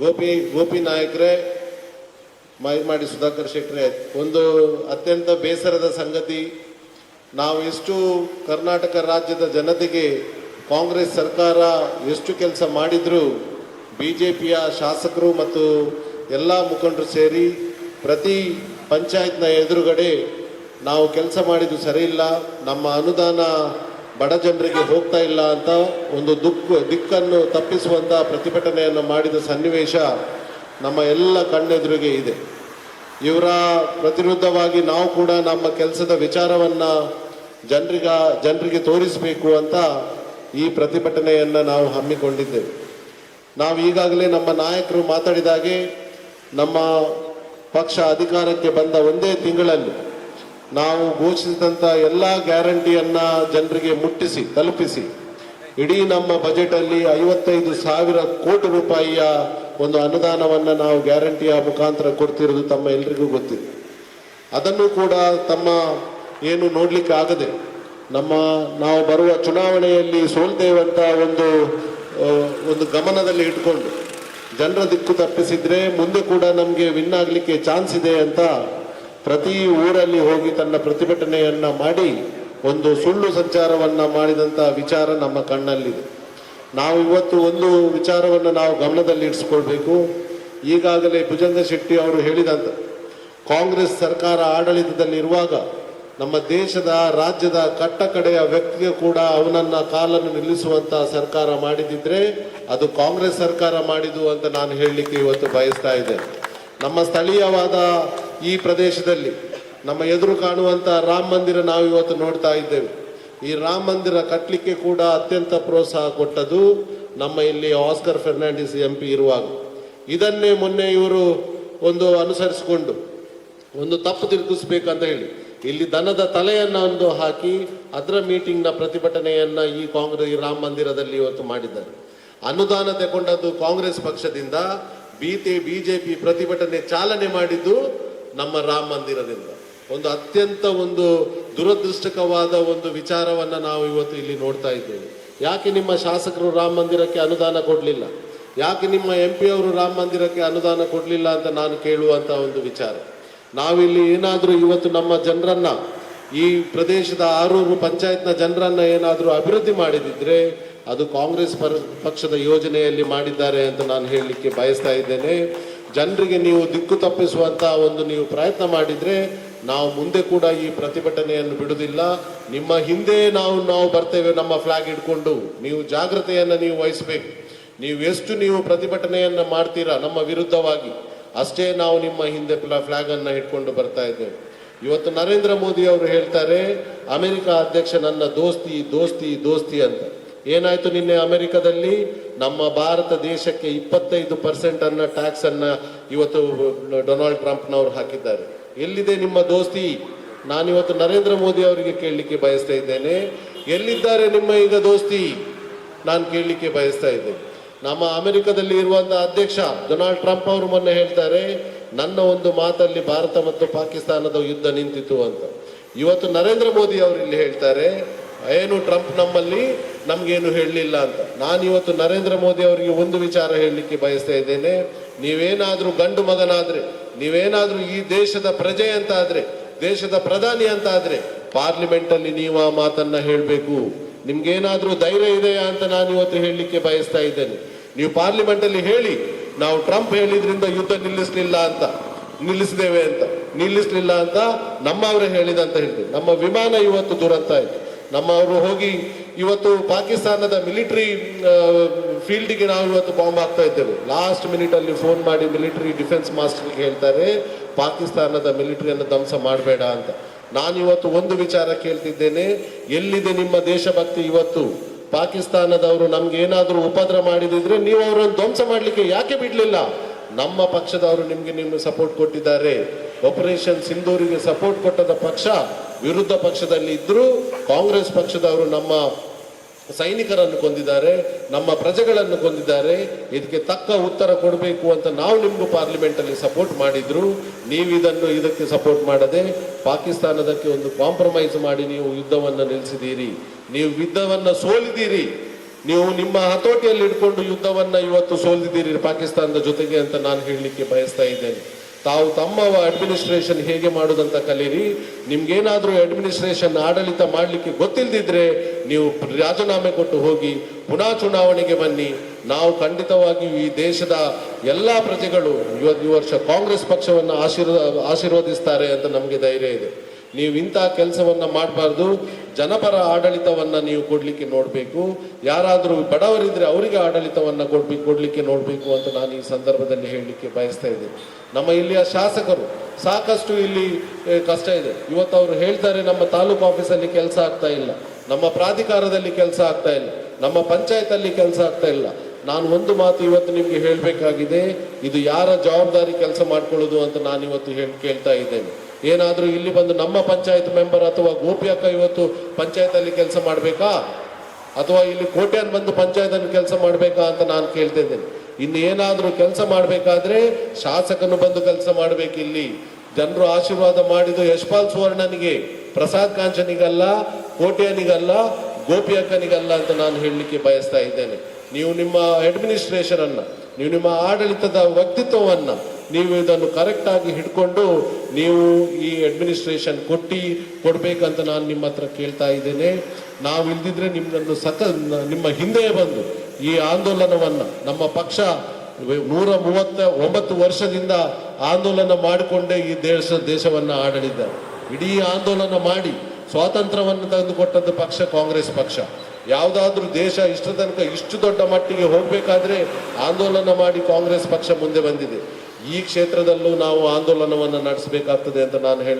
S4: ಗೋಪಿ ಗೋಪಿ ನಾಯಕರೇ ಮಾಡಿ ಸುಧಾಕರ್ ಶೆಟ್ರೆ, ಒಂದು ಅತ್ಯಂತ ಬೇಸರದ ಸಂಗತಿ, ನಾವು ಎಷ್ಟು ಕರ್ನಾಟಕ ರಾಜ್ಯದ ಜನತೆಗೆ ಕಾಂಗ್ರೆಸ್ ಸರ್ಕಾರ ಎಷ್ಟು ಕೆಲಸ ಮಾಡಿದ್ರು ಬಿ ಜೆ ಪಿಯ ಶಾಸಕರು ಮತ್ತು ಎಲ್ಲ ಮುಖಂಡರು ಸೇರಿ ಪ್ರತಿ ಪಂಚಾಯತ್ನ ಎದುರುಗಡೆ ನಾವು ಕೆಲಸ ಮಾಡಿದ್ದು ಸರಿಯಿಲ್ಲ. ನಮ್ಮ ಅನುದಾನ ಬಡ ಜನರಿಗೆ ಹೋಗ್ತಾ ಇಲ್ಲ ಅಂತ ಒಂದು ದುಃಖ, ದಿಕ್ಕನ್ನು ತಪ್ಪಿಸುವಂಥ ಪ್ರತಿಭಟನೆಯನ್ನು ಮಾಡಿದ ಸನ್ನಿವೇಶ ನಮ್ಮ ಎಲ್ಲ ಕಣ್ಣೆದುರಿಗೆ ಇದೆ. ಇವರ ಪ್ರತಿರುದ್ಧವಾಗಿ ನಾವು ಕೂಡ ನಮ್ಮ ಕೆಲಸದ ವಿಚಾರವನ್ನ ಜನರಿಗ, ಜನರಿಗೆ ತೋರಿಸಬೇಕು ಅಂತ ಈ ಪ್ರತಿಭಟನೆಯನ್ನು ನಾವು ಹಮ್ಮಿಕೊಂಡಿದ್ದೇವೆ. ನಾವು ಈಗಾಗಲೇ ನಮ್ಮ ನಾಯಕರು ಮಾತಾಡಿದಾಗೆ ನಮ್ಮ ಪಕ್ಷ ಅಧಿಕಾರಕ್ಕೆ ಬಂದ ಒಂದೇ ತಿಂಗಳಲ್ಲಿ ನಾವು ಘೋಷಿಸಿದಂಥ ಎಲ್ಲ ಗ್ಯಾರಂಟಿಯನ್ನು ಜನರಿಗೆ ಮುಟ್ಟಿಸಿ, ತಲುಪಿಸಿ. ಇಡೀ ನಮ್ಮ ಬಜೆಟಲ್ಲಿ ಐವತ್ತೈದು ಸಾವಿರ ಕೋಟಿ ರೂಪಾಯಿಯ ಒಂದು ಅನುದಾನವನ್ನು ನಾವು ಗ್ಯಾರಂಟಿಯ ಮುಖಾಂತರ ಕೊಡ್ತಿರೋದು ತಮ್ಮ ಎಲ್ರಿಗೂ ಗೊತ್ತಿದೆ. ಅದನ್ನು ಕೂಡ ತಮ್ಮ ಏನು ನೋಡಲಿಕ್ಕೆ ಆಗದೆ, ನಮ್ಮ ನಾವು ಬರುವ ಚುನಾವಣೆಯಲ್ಲಿ ಸೋಲ್ತೇವಂತ ಒಂದು ಒಂದು ಗಮನದಲ್ಲಿ ಇಟ್ಕೊಂಡು, ಜನರ ದಿಕ್ಕು ತಪ್ಪಿಸಿದರೆ ಮುಂದೆ ಕೂಡ ನಮಗೆ ವಿನ್ ಆಗಲಿಕ್ಕೆ ಚಾನ್ಸ್ ಇದೆ ಅಂತ ಪ್ರತಿ ಊರಲ್ಲಿ ಹೋಗಿ ತನ್ನ ಪ್ರತಿಭಟನೆಯನ್ನ ಮಾಡಿ ಒಂದು ಸುಳ್ಳು ಸಂಚಾರವನ್ನ ಮಾಡಿದಂತ ವಿಚಾರ ನಮ್ಮ ಕಣ್ಣಲ್ಲಿದೆ. ನಾವು ಇವತ್ತು ಒಂದು ವಿಚಾರವನ್ನು ನಾವು ಗಮನದಲ್ಲಿ ಇಡಿಸ್ಕೊಳ್ಬೇಕು ಈಗಾಗಲೇ ಭುಜಂಗ ಶೆಟ್ಟಿ ಅವರು ಹೇಳಿದಂತ, ಕಾಂಗ್ರೆಸ್ ಸರ್ಕಾರ ಆಡಳಿತದಲ್ಲಿರುವಾಗ ನಮ್ಮ ದೇಶದ, ರಾಜ್ಯದ ಕಟ್ಟ ಕಡೆಯ ವ್ಯಕ್ತಿಗೆ ಕೂಡ ಅವನನ್ನ ಕಾಲನ್ನು ನಿಲ್ಲಿಸುವಂತ ಸರ್ಕಾರ ಮಾಡಿದಿದ್ರೆ ಅದು ಕಾಂಗ್ರೆಸ್ ಸರ್ಕಾರ ಮಾಡಿದು ಅಂತ ನಾನು ಹೇಳಲಿಕ್ಕೆ ಇವತ್ತು ಬಯಸ್ತಾ ಇದ್ದೇನೆ. ನಮ್ಮ ಸ್ಥಳೀಯವಾದ ಈ ಪ್ರದೇಶದಲ್ಲಿ ನಮ್ಮ ಎದುರು ಕಾಣುವಂತ ರಾಮ ಮಂದಿರ ನಾವು ಇವತ್ತು ನೋಡ್ತಾ ಇದ್ದೇವೆ. ಈ ರಾಮ ಮಂದಿರ ಕಟ್ಟಲಿಕ್ಕೆ ಕೂಡ ಅತ್ಯಂತ ಪ್ರೋತ್ಸಾಹ ಕೊಟ್ಟದ್ದು ನಮ್ಮ ಇಲ್ಲಿ ಆಸ್ಕರ್ ಫೆರ್ನಾಂಡಿಸ್ ಎಂ ಪಿ ಇರುವಾಗ. ಇದನ್ನೇ ಮೊನ್ನೆ ಇವರು ಒಂದು ಅನುಸರಿಸಿಕೊಂಡು ಒಂದು ತಪ್ಪು ತಿರುಗಿಸ್ಬೇಕಂತ ಹೇಳಿ, ಇಲ್ಲಿ ದನದ ತಲೆಯನ್ನ ಒಂದು ಹಾಕಿ ಅದರ ಮೀಟಿಂಗ್ನ ಪ್ರತಿಭಟನೆಯನ್ನ ಈ ಕಾಂಗ್ರೆಸ್, ಈ ರಾಮ ಮಂದಿರದಲ್ಲಿ ಇವತ್ತು ಮಾಡಿದ್ದಾರೆ. ಅನುದಾನ ತಗೊಂಡದ್ದು ಕಾಂಗ್ರೆಸ್ ಪಕ್ಷದಿಂದ, ಬಿತೆ ಬಿಜೆಪಿ ಪ್ರತಿಭಟನೆ ಚಾಲನೆ ಮಾಡಿದ್ದು ನಮ್ಮ ರಾಮ ಮಂದಿರದಿಂದ. ಒಂದು ಅತ್ಯಂತ ಒಂದು ದುರದೃಷ್ಟಕವಾದ ಒಂದು ವಿಚಾರವನ್ನ ನಾವು ಇವತ್ತು ಇಲ್ಲಿ ನೋಡ್ತಾ ಇದ್ದೇವೆ. ಯಾಕೆ ನಿಮ್ಮ ಶಾಸಕರು ರಾಮ ಮಂದಿರಕ್ಕೆ ಅನುದಾನ ಕೊಡಲಿಲ್ಲ? ಯಾಕೆ ನಿಮ್ಮ ಎಂ ಪಿ ಅವರು ರಾಮ ಮಂದಿರಕ್ಕೆ ಅನುದಾನ ಕೊಡಲಿಲ್ಲ ಅಂತ ನಾನು ಕೇಳುವಂತ ಒಂದು ವಿಚಾರ. ನಾವಿಲ್ಲಿ ಏನಾದರೂ ಇವತ್ತು ನಮ್ಮ ಜನರನ್ನ, ಈ ಪ್ರದೇಶದ ಆರೂರು ಪಂಚಾಯತ್ನ ಜನರನ್ನ ಏನಾದರೂ ಅಭಿವೃದ್ಧಿ ಮಾಡಿದಿದ್ರೆ, ಅದು ಕಾಂಗ್ರೆಸ್ ಪಕ್ಷದ ಯೋಜನೆಯಲ್ಲಿ ಮಾಡಿದ್ದಾರೆ ಅಂತ ನಾನು ಹೇಳಲಿಕ್ಕೆ ಬಯಸ್ತಾ ಇದ್ದೇನೆ. ಜನರಿಗೆ ನೀವು ದಿಕ್ಕು ತಪ್ಪಿಸುವಂತ ಒಂದು ನೀವು ಪ್ರಯತ್ನ ಮಾಡಿದ್ರೆ ನಾವು ಮುಂದೆ ಕೂಡ ಈ ಪ್ರತಿಭಟನೆಯನ್ನು ಬಿಡುವುದಿಲ್ಲ. ನಿಮ್ಮ ಹಿಂದೆ ನಾವು ನಾವು ಬರ್ತೇವೆ, ನಮ್ಮ ಫ್ಲಾಗ್ ಇಟ್ಕೊಂಡು ನೀವು ಜಾಗ್ರತೆಯನ್ನು ನೀವು ವಹಿಸಬೇಕು. ನೀವು ಎಷ್ಟು ನೀವು ಪ್ರತಿಭಟನೆಯನ್ನ ಮಾಡ್ತೀರಾ ನಮ್ಮ ವಿರುದ್ಧವಾಗಿ. ಅಷ್ಟೇ ನಾವು ನಿಮ್ಮ ಹಿಂದೆ ಫ್ಲಾಗ್ ಅನ್ನ ಇಟ್ಕೊಂಡು ಬರ್ತಾ ಇದ್ದೇವೆ. ಇವತ್ತು ನರೇಂದ್ರ ಮೋದಿ ಅವರು ಹೇಳ್ತಾರೆ, ಅಮೆರಿಕ ಅಧ್ಯಕ್ಷ ನನ್ನ ದೋಸ್ತಿ ದೋಸ್ತಿ ದೋಸ್ತಿ ಅಂತ. ಏನಾಯ್ತು ನಿನ್ನೆ ಅಮೆರಿಕದಲ್ಲಿ? ನಮ್ಮ ಭಾರತ ದೇಶಕ್ಕೆ ಇಪ್ಪತ್ತೈದು ಪರ್ಸೆಂಟ್ ಅನ್ನ ಟ್ಯಾಕ್ಸ್ ಅನ್ನ ಇವತ್ತು ಡೊನಾಲ್ಡ್ ಟ್ರಂಪ್ನವರು ಹಾಕಿದ್ದಾರೆ. ಎಲ್ಲಿದೆ ನಿಮ್ಮ ದೋಸ್ತಿ? ನಾನಿವತ್ತು ನರೇಂದ್ರ ಮೋದಿ ಅವರಿಗೆ ಕೇಳಲಿಕ್ಕೆ ಬಯಸ್ತಾ ಇದ್ದೇನೆ. ಎಲ್ಲಿದ್ದಾರೆ ನಿಮ್ಮ ಈಗ ದೋಸ್ತಿ? ನಾನು ಕೇಳಲಿಕ್ಕೆ ಬಯಸ್ತಾ ಇದ್ದೇನೆ ನಮ್ಮ ಅಮೆರಿಕದಲ್ಲಿ ಇರುವಂತಹ ಅಧ್ಯಕ್ಷ ಡೊನಾಲ್ಡ್ ಟ್ರಂಪ್ ಅವರು ಮೊನ್ನೆ ಹೇಳ್ತಾರೆ, ನನ್ನ ಒಂದು ಮಾತಲ್ಲಿ ಭಾರತ ಮತ್ತು ಪಾಕಿಸ್ತಾನದ ಯುದ್ಧ ನಿಂತಿತು ಅಂತ. ಇವತ್ತು ನರೇಂದ್ರ ಮೋದಿ ಅವರು ಇಲ್ಲಿ ಹೇಳ್ತಾರೆ, ಏನು ಟ್ರಂಪ್ ನಮ್ಮಲ್ಲಿ? ನಮ್ಗೇನು ಹೇಳಲಿಲ್ಲ ಅಂತ. ನಾನು ಇವತ್ತು ನರೇಂದ್ರ ಮೋದಿ ಅವರಿಗೆ ಒಂದು ವಿಚಾರ ಹೇಳಲಿಕ್ಕೆ ಬಯಸ್ತಾ ಇದ್ದೇನೆ. ನೀವೇನಾದರೂ ಗಂಡು ಮಗನಾದರೆ, ನೀವೇನಾದರೂ ಈ ದೇಶದ ಪ್ರಜೆ ಅಂತ ಆದರೆ ದೇಶದ ಪ್ರಧಾನಿ ಅಂತ ಆದರೆ ಪಾರ್ಲಿಮೆಂಟಲ್ಲಿ ನೀವು ಆ ಮಾತನ್ನು ಹೇಳಬೇಕು. ನಿಮ್ಗೇನಾದರೂ ಧೈರ್ಯ ಇದೆಯಾ ಅಂತ ನಾನು ಇವತ್ತು ಹೇಳಲಿಕ್ಕೆ ಬಯಸ್ತಾ ಇದ್ದೇನೆ. ನೀವು ಪಾರ್ಲಿಮೆಂಟಲ್ಲಿ ಹೇಳಿ, ನಾವು ಟ್ರಂಪ್ ಹೇಳಿದ್ರಿಂದ ಯುದ್ಧ ನಿಲ್ಲಿಸಲಿಲ್ಲ ಅಂತ ನಿಲ್ಲಿಸಿದ್ದೇವೆ ಅಂತ. ನಿಲ್ಲಿಸಲಿಲ್ಲ ಅಂತ ನಮ್ಮವರೇ ಹೇಳಿದಂತ ಹೇಳ್ತೀವಿ ನಮ್ಮ ವಿಮಾನ ಇವತ್ತು ದುರಂತ ಆಯ್ತು. ನಮ್ಮವರು ಹೋಗಿ ಇವತ್ತು ಪಾಕಿಸ್ತಾನದ ಮಿಲಿಟರಿ ಫೀಲ್ಡ್ಗೆ ನಾವು ಇವತ್ತು ಬಾಂಬ್ ಹಾಕ್ತಾ ಇದ್ದೇವೆ. ಲಾಸ್ಟ್ ಮಿನಿಟ್ ಅಲ್ಲಿ ಫೋನ್ ಮಾಡಿ ಮಿಲಿಟರಿ ಡಿಫೆನ್ಸ್ ಮಾಸ್ಟರ್ಗೆ ಹೇಳ್ತಾರೆ, ಪಾಕಿಸ್ತಾನದ ಮಿಲಿಟರಿಯನ್ನು ಧ್ವಂಸ ಮಾಡಬೇಡ ಅಂತ. ನಾನು ಇವತ್ತು ಒಂದು ವಿಚಾರ ಕೇಳ್ತಿದ್ದೇನೆ, ಎಲ್ಲಿದೆ ನಿಮ್ಮ ದೇಶಭಕ್ತಿ ಇವತ್ತು? ಪಾಕಿಸ್ತಾನದವರು ನಮ್ಗೆ ಏನಾದರೂ ಉಪದ್ರ ಮಾಡಿದಿದ್ರೆ ನೀವು ಅವರನ್ನು ಧ್ವಂಸ ಮಾಡಲಿಕ್ಕೆ ಯಾಕೆ ಬಿಡಲಿಲ್ಲ? ನಮ್ಮ ಪಕ್ಷದವರು ನಿಮಗೆ ನಿಮ್ಮ ಸಪೋರ್ಟ್ ಕೊಟ್ಟಿದ್ದಾರೆ. ಆಪರೇಷನ್ ಸಿಂಧೂರಿಗೆ ಸಪೋರ್ಟ್ ಕೊಟ್ಟದ ಪಕ್ಷ ವಿರುದ್ಧ ಪಕ್ಷದಲ್ಲಿ ಇದ್ದರೂ ಕಾಂಗ್ರೆಸ್ ಪಕ್ಷದವರು ನಮ್ಮ ಸೈನಿಕರನ್ನು ಕೊಂದಿದ್ದಾರೆ, ನಮ್ಮ ಪ್ರಜೆಗಳನ್ನು ಕೊಂದಿದ್ದಾರೆ, ಇದಕ್ಕೆ ತಕ್ಕ ಉತ್ತರ ಕೊಡಬೇಕು ಅಂತ ನಾವು ನಿಮ್ಗೂ ಪಾರ್ಲಿಮೆಂಟಲ್ಲಿ ಸಪೋರ್ಟ್ ಮಾಡಿದ್ರು. ನೀವು ಇದನ್ನು ಇದಕ್ಕೆ ಸಪೋರ್ಟ್ ಮಾಡದೆ ಪಾಕಿಸ್ತಾನದಕ್ಕೆ ಒಂದು ಕಾಂಪ್ರಮೈಸ್ ಮಾಡಿ ನೀವು ಯುದ್ಧವನ್ನು ನಿಲ್ಲಿಸಿದ್ದೀರಿ. ನೀವು ಯುದ್ಧವನ್ನ ಸೋಲಿದ್ದೀರಿ. ನೀವು ನಿಮ್ಮ ಹತೋಟಿಯಲ್ಲಿ ಇಟ್ಕೊಂಡು ಯುದ್ಧವನ್ನ ಇವತ್ತು ಸೋಲಿದ್ದೀರಿ ಪಾಕಿಸ್ತಾನದ ಜೊತೆಗೆ ಅಂತ ನಾನು ಹೇಳಲಿಕ್ಕೆ ಬಯಸ್ತಾ ಇದ್ದೇನೆ. ತಾವು ತಮ್ಮ ಅಡ್ಮಿನಿಸ್ಟ್ರೇಷನ್ ಹೇಗೆ ಮಾಡುದಂತ ಕಲೀರಿ. ನಿಮ್ಗೇನಾದರೂ ಅಡ್ಮಿನಿಸ್ಟ್ರೇಷನ್ ಆಡಳಿತ ಮಾಡಲಿಕ್ಕೆ ಗೊತ್ತಿಲ್ಲದಿದ್ರೆ ನೀವು ರಾಜೀನಾಮೆ ಕೊಟ್ಟು ಹೋಗಿ ಪುನಃ ಚುನಾವಣೆಗೆ ಬನ್ನಿ. ನಾವು ಖಂಡಿತವಾಗಿಯೂ ಈ ದೇಶದ ಎಲ್ಲ ಪ್ರಜೆಗಳು ಇವತ್ತು ಈ ವರ್ಷ ಕಾಂಗ್ರೆಸ್ ಪಕ್ಷವನ್ನು ಆಶೀರ್ವಾದ ಆಶೀರ್ವದಿಸ್ತಾರೆ ಅಂತ ನಮಗೆ ಧೈರ್ಯ ಇದೆ. ನೀವು ಇಂಥ ಕೆಲಸವನ್ನು ಮಾಡಬಾರ್ದು. ಜನಪರ ಆಡಳಿತವನ್ನು ನೀವು ಕೊಡಲಿಕ್ಕೆ ನೋಡಬೇಕು. ಯಾರಾದರೂ ಬಡವರಿದ್ರೆ ಅವರಿಗೆ ಆಡಳಿತವನ್ನು ಕೊಡ್ಬೇಕು ಕೊಡಲಿಕ್ಕೆ ನೋಡಬೇಕು ಅಂತ ನಾನು ಈ ಸಂದರ್ಭದಲ್ಲಿ ಹೇಳಲಿಕ್ಕೆ ಬಯಸ್ತಾ ಇದ್ದೇನೆ. ನಮ್ಮ ಇಲ್ಲಿಯ ಶಾಸಕರು, ಸಾಕಷ್ಟು ಇಲ್ಲಿ ಕಷ್ಟ ಇದೆ. ಇವತ್ತು ಅವರು ಹೇಳ್ತಾರೆ, ನಮ್ಮ ತಾಲೂಕು ಆಫೀಸಲ್ಲಿ ಕೆಲಸ ಆಗ್ತಾ ಇಲ್ಲ. ನಮ್ಮ ಪ್ರಾಧಿಕಾರದಲ್ಲಿ ಕೆಲಸ ಆಗ್ತಾ ಇಲ್ಲ. ನಮ್ಮ ಪಂಚಾಯತ್ ಅಲ್ಲಿ ಕೆಲಸ ಆಗ್ತಾ ಇಲ್ಲ. ನಾನು ಒಂದು ಮಾತು ಇವತ್ತು ನಿಮಗೆ ಹೇಳಬೇಕಾಗಿದೆ, ಇದು ಯಾರ ಜವಾಬ್ದಾರಿ ಕೆಲಸ ಮಾಡ್ಕೊಳ್ಳೋದು ಅಂತ ನಾನು ಇವತ್ತು ಹೇಳಿ ಕೇಳ್ತಾ ಇದ್ದೇನೆ. ಏನಾದರೂ ಇಲ್ಲಿ ಬಂದು ನಮ್ಮ ಪಂಚಾಯತ್ ಮೆಂಬರ್ ಅಥವಾ ಗೋಪಿ ಅಕ್ಕ ಇವತ್ತು ಪಂಚಾಯತ್ ಅಲ್ಲಿ ಕೆಲಸ ಮಾಡಬೇಕಾ? ಅಥವಾ ಇಲ್ಲಿ ಕೋಟ್ಯಾನ್ ಬಂದು ಪಂಚಾಯತ್ ಅಲ್ಲಿ ಕೆಲಸ ಮಾಡಬೇಕಾ ಅಂತ ನಾನು ಕೇಳ್ತಾ ಇದ್ದೇನೆ. ಇನ್ನು ಏನಾದರೂ ಕೆಲಸ ಮಾಡಬೇಕಾದ್ರೆ ಶಾಸಕನು ಬಂದು ಕೆಲಸ ಮಾಡಬೇಕು ಇಲ್ಲಿ ಜನರು ಆಶೀರ್ವಾದ ಮಾಡಿದ್ದು ಯಶ್ಪಾಲ್ ಸುವರ್ಣನಿಗೆ, ಪ್ರಸಾದ್ ಕಾಂಚನಿಗಲ್ಲ, ಕೋಟ್ಯಾನಿಗಲ್ಲ ಗೋಪಿಯಕ್ಕನಿಗಲ್ಲ ಅಂತ ನಾನು ಹೇಳಲಿಕ್ಕೆ ಬಯಸ್ತಾ ಇದ್ದೇನೆ. ನೀವು ನಿಮ್ಮ ಅಡ್ಮಿನಿಸ್ಟ್ರೇಷನ್ ಅನ್ನ ನೀವು ನಿಮ್ಮ ಆಡಳಿತದ ವ್ಯಕ್ತಿತ್ವವನ್ನ ನೀವು ಇದನ್ನು ಕರೆಕ್ಟ್ ಆಗಿ ಹಿಡ್ಕೊಂಡು ನೀವು ಈ ಅಡ್ಮಿನಿಸ್ಟ್ರೇಷನ್ ಕೊಟ್ಟಿ, ಕೊಡ್ಬೇಕಂತ ನಾನು ನಿಮ್ಮ ಹತ್ರ ಕೇಳ್ತಾ ಇದ್ದೇನೆ. ನಾವು ಇಲ್ದಿದ್ರೆ ನಿಮ್ಮನ್ನು ಸತ, ನಿಮ್ಮ ಹಿಂದೆಯೇ ಬಂದು ಈ ಆಂದೋಲನವನ್ನು ನಮ್ಮ ಪಕ್ಷ ನೂರ ಮೂವತ್ತ ಒಂಬತ್ತು ವರ್ಷದಿಂದ ಆಂದೋಲನ ಮಾಡಿಕೊಂಡೇ ಈ ದೇಶ ದೇಶವನ್ನು ಆಡಳಿದ್ದಾರೆ ಇಡೀ ಆಂದೋಲನ ಮಾಡಿ ಸ್ವಾತಂತ್ರ್ಯವನ್ನು ತಂದುಕೊಟ್ಟದ್ದು ಪಕ್ಷ, ಕಾಂಗ್ರೆಸ್ ಪಕ್ಷ. ಯಾವುದಾದ್ರೂ ದೇಶ ಇಷ್ಟ ತನಕ ಇಷ್ಟು ದೊಡ್ಡ ಮಟ್ಟಿಗೆ ಹೋಗಬೇಕಾದ್ರೆ ಆಂದೋಲನ ಮಾಡಿ ಕಾಂಗ್ರೆಸ್ ಪಕ್ಷ ಮುಂದೆ ಬಂದಿದೆ. ಈ ಕ್ಷೇತ್ರದಲ್ಲೂ ನಾವು ಆಂದೋಲನವನ್ನು ನಡೆಸಬೇಕಾಗ್ತದೆ ಅಂತ ನಾನು ಹೇಳ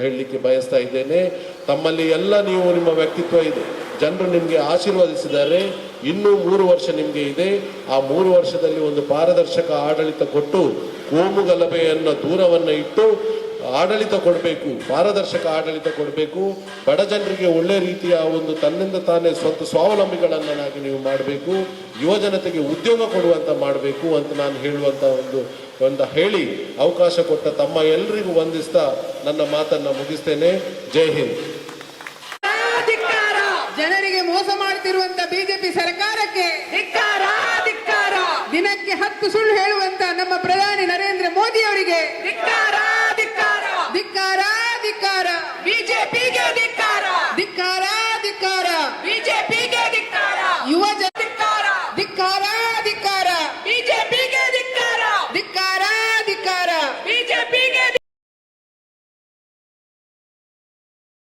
S4: ಹೇಳಲಿಕ್ಕೆ ಬಯಸ್ತಾ ಇದ್ದೇನೆ. ತಮ್ಮಲ್ಲಿ ಎಲ್ಲ ನೀವು ನಿಮ್ಮ ವ್ಯಕ್ತಿತ್ವ ಇದೆ. ಜನರು ನಿಮಗೆ ಆಶೀರ್ವದಿಸಿದ್ದಾರೆ. ಇನ್ನೂ ಮೂರು ವರ್ಷ ನಿಮಗೆ ಇದೆ. ಆ ಮೂರು ವರ್ಷದಲ್ಲಿ ಒಂದು ಪಾರದರ್ಶಕ ಆಡಳಿತ ಕೊಟ್ಟು ಕೋಮು ದೂರವನ್ನು ದೂರವನ್ನ ಇಟ್ಟು ಆಡಳಿತ ಕೊಡಬೇಕು ಪಾರದರ್ಶಕ ಆಡಳಿತ ಕೊಡಬೇಕು ಬಡ ಜನರಿಗೆ ಒಳ್ಳೆ ರೀತಿಯ ಒಂದು ತನ್ನಿಂದ ತಾನೇ ಸ್ವಂತ ಸ್ವಾವಲಂಬಿಗಳನ್ನಾಗಿ ನೀವು ಮಾಡಬೇಕು ಯುವ ಜನತೆಗೆ ಉದ್ಯೋಗ ಕೊಡುವಂತ ಮಾಡಬೇಕು ಅಂತ ನಾನು ಹೇಳುವಂಥ ಒಂದು ಒಂದು ಹೇಳಿ ಅವಕಾಶ ಕೊಟ್ಟ ತಮ್ಮ ಎಲ್ಲರಿಗೂ ವಂದಿಸ್ತಾ ನನ್ನ ಮಾತನ್ನ ಮುಗಿಸ್ತೇನೆ. ಜೈ ಹಿಂದ್.
S5: ಜನರಿಗೆ ಮೋಸ ಮಾಡುತ್ತಿರುವಂತ ಬಿಜೆಪಿ ಸರ್ಕಾರಕ್ಕೆ ದಿನಕ್ಕೆ ಹತ್ತು ಸುಳ್ಳು ಹೇಳುವ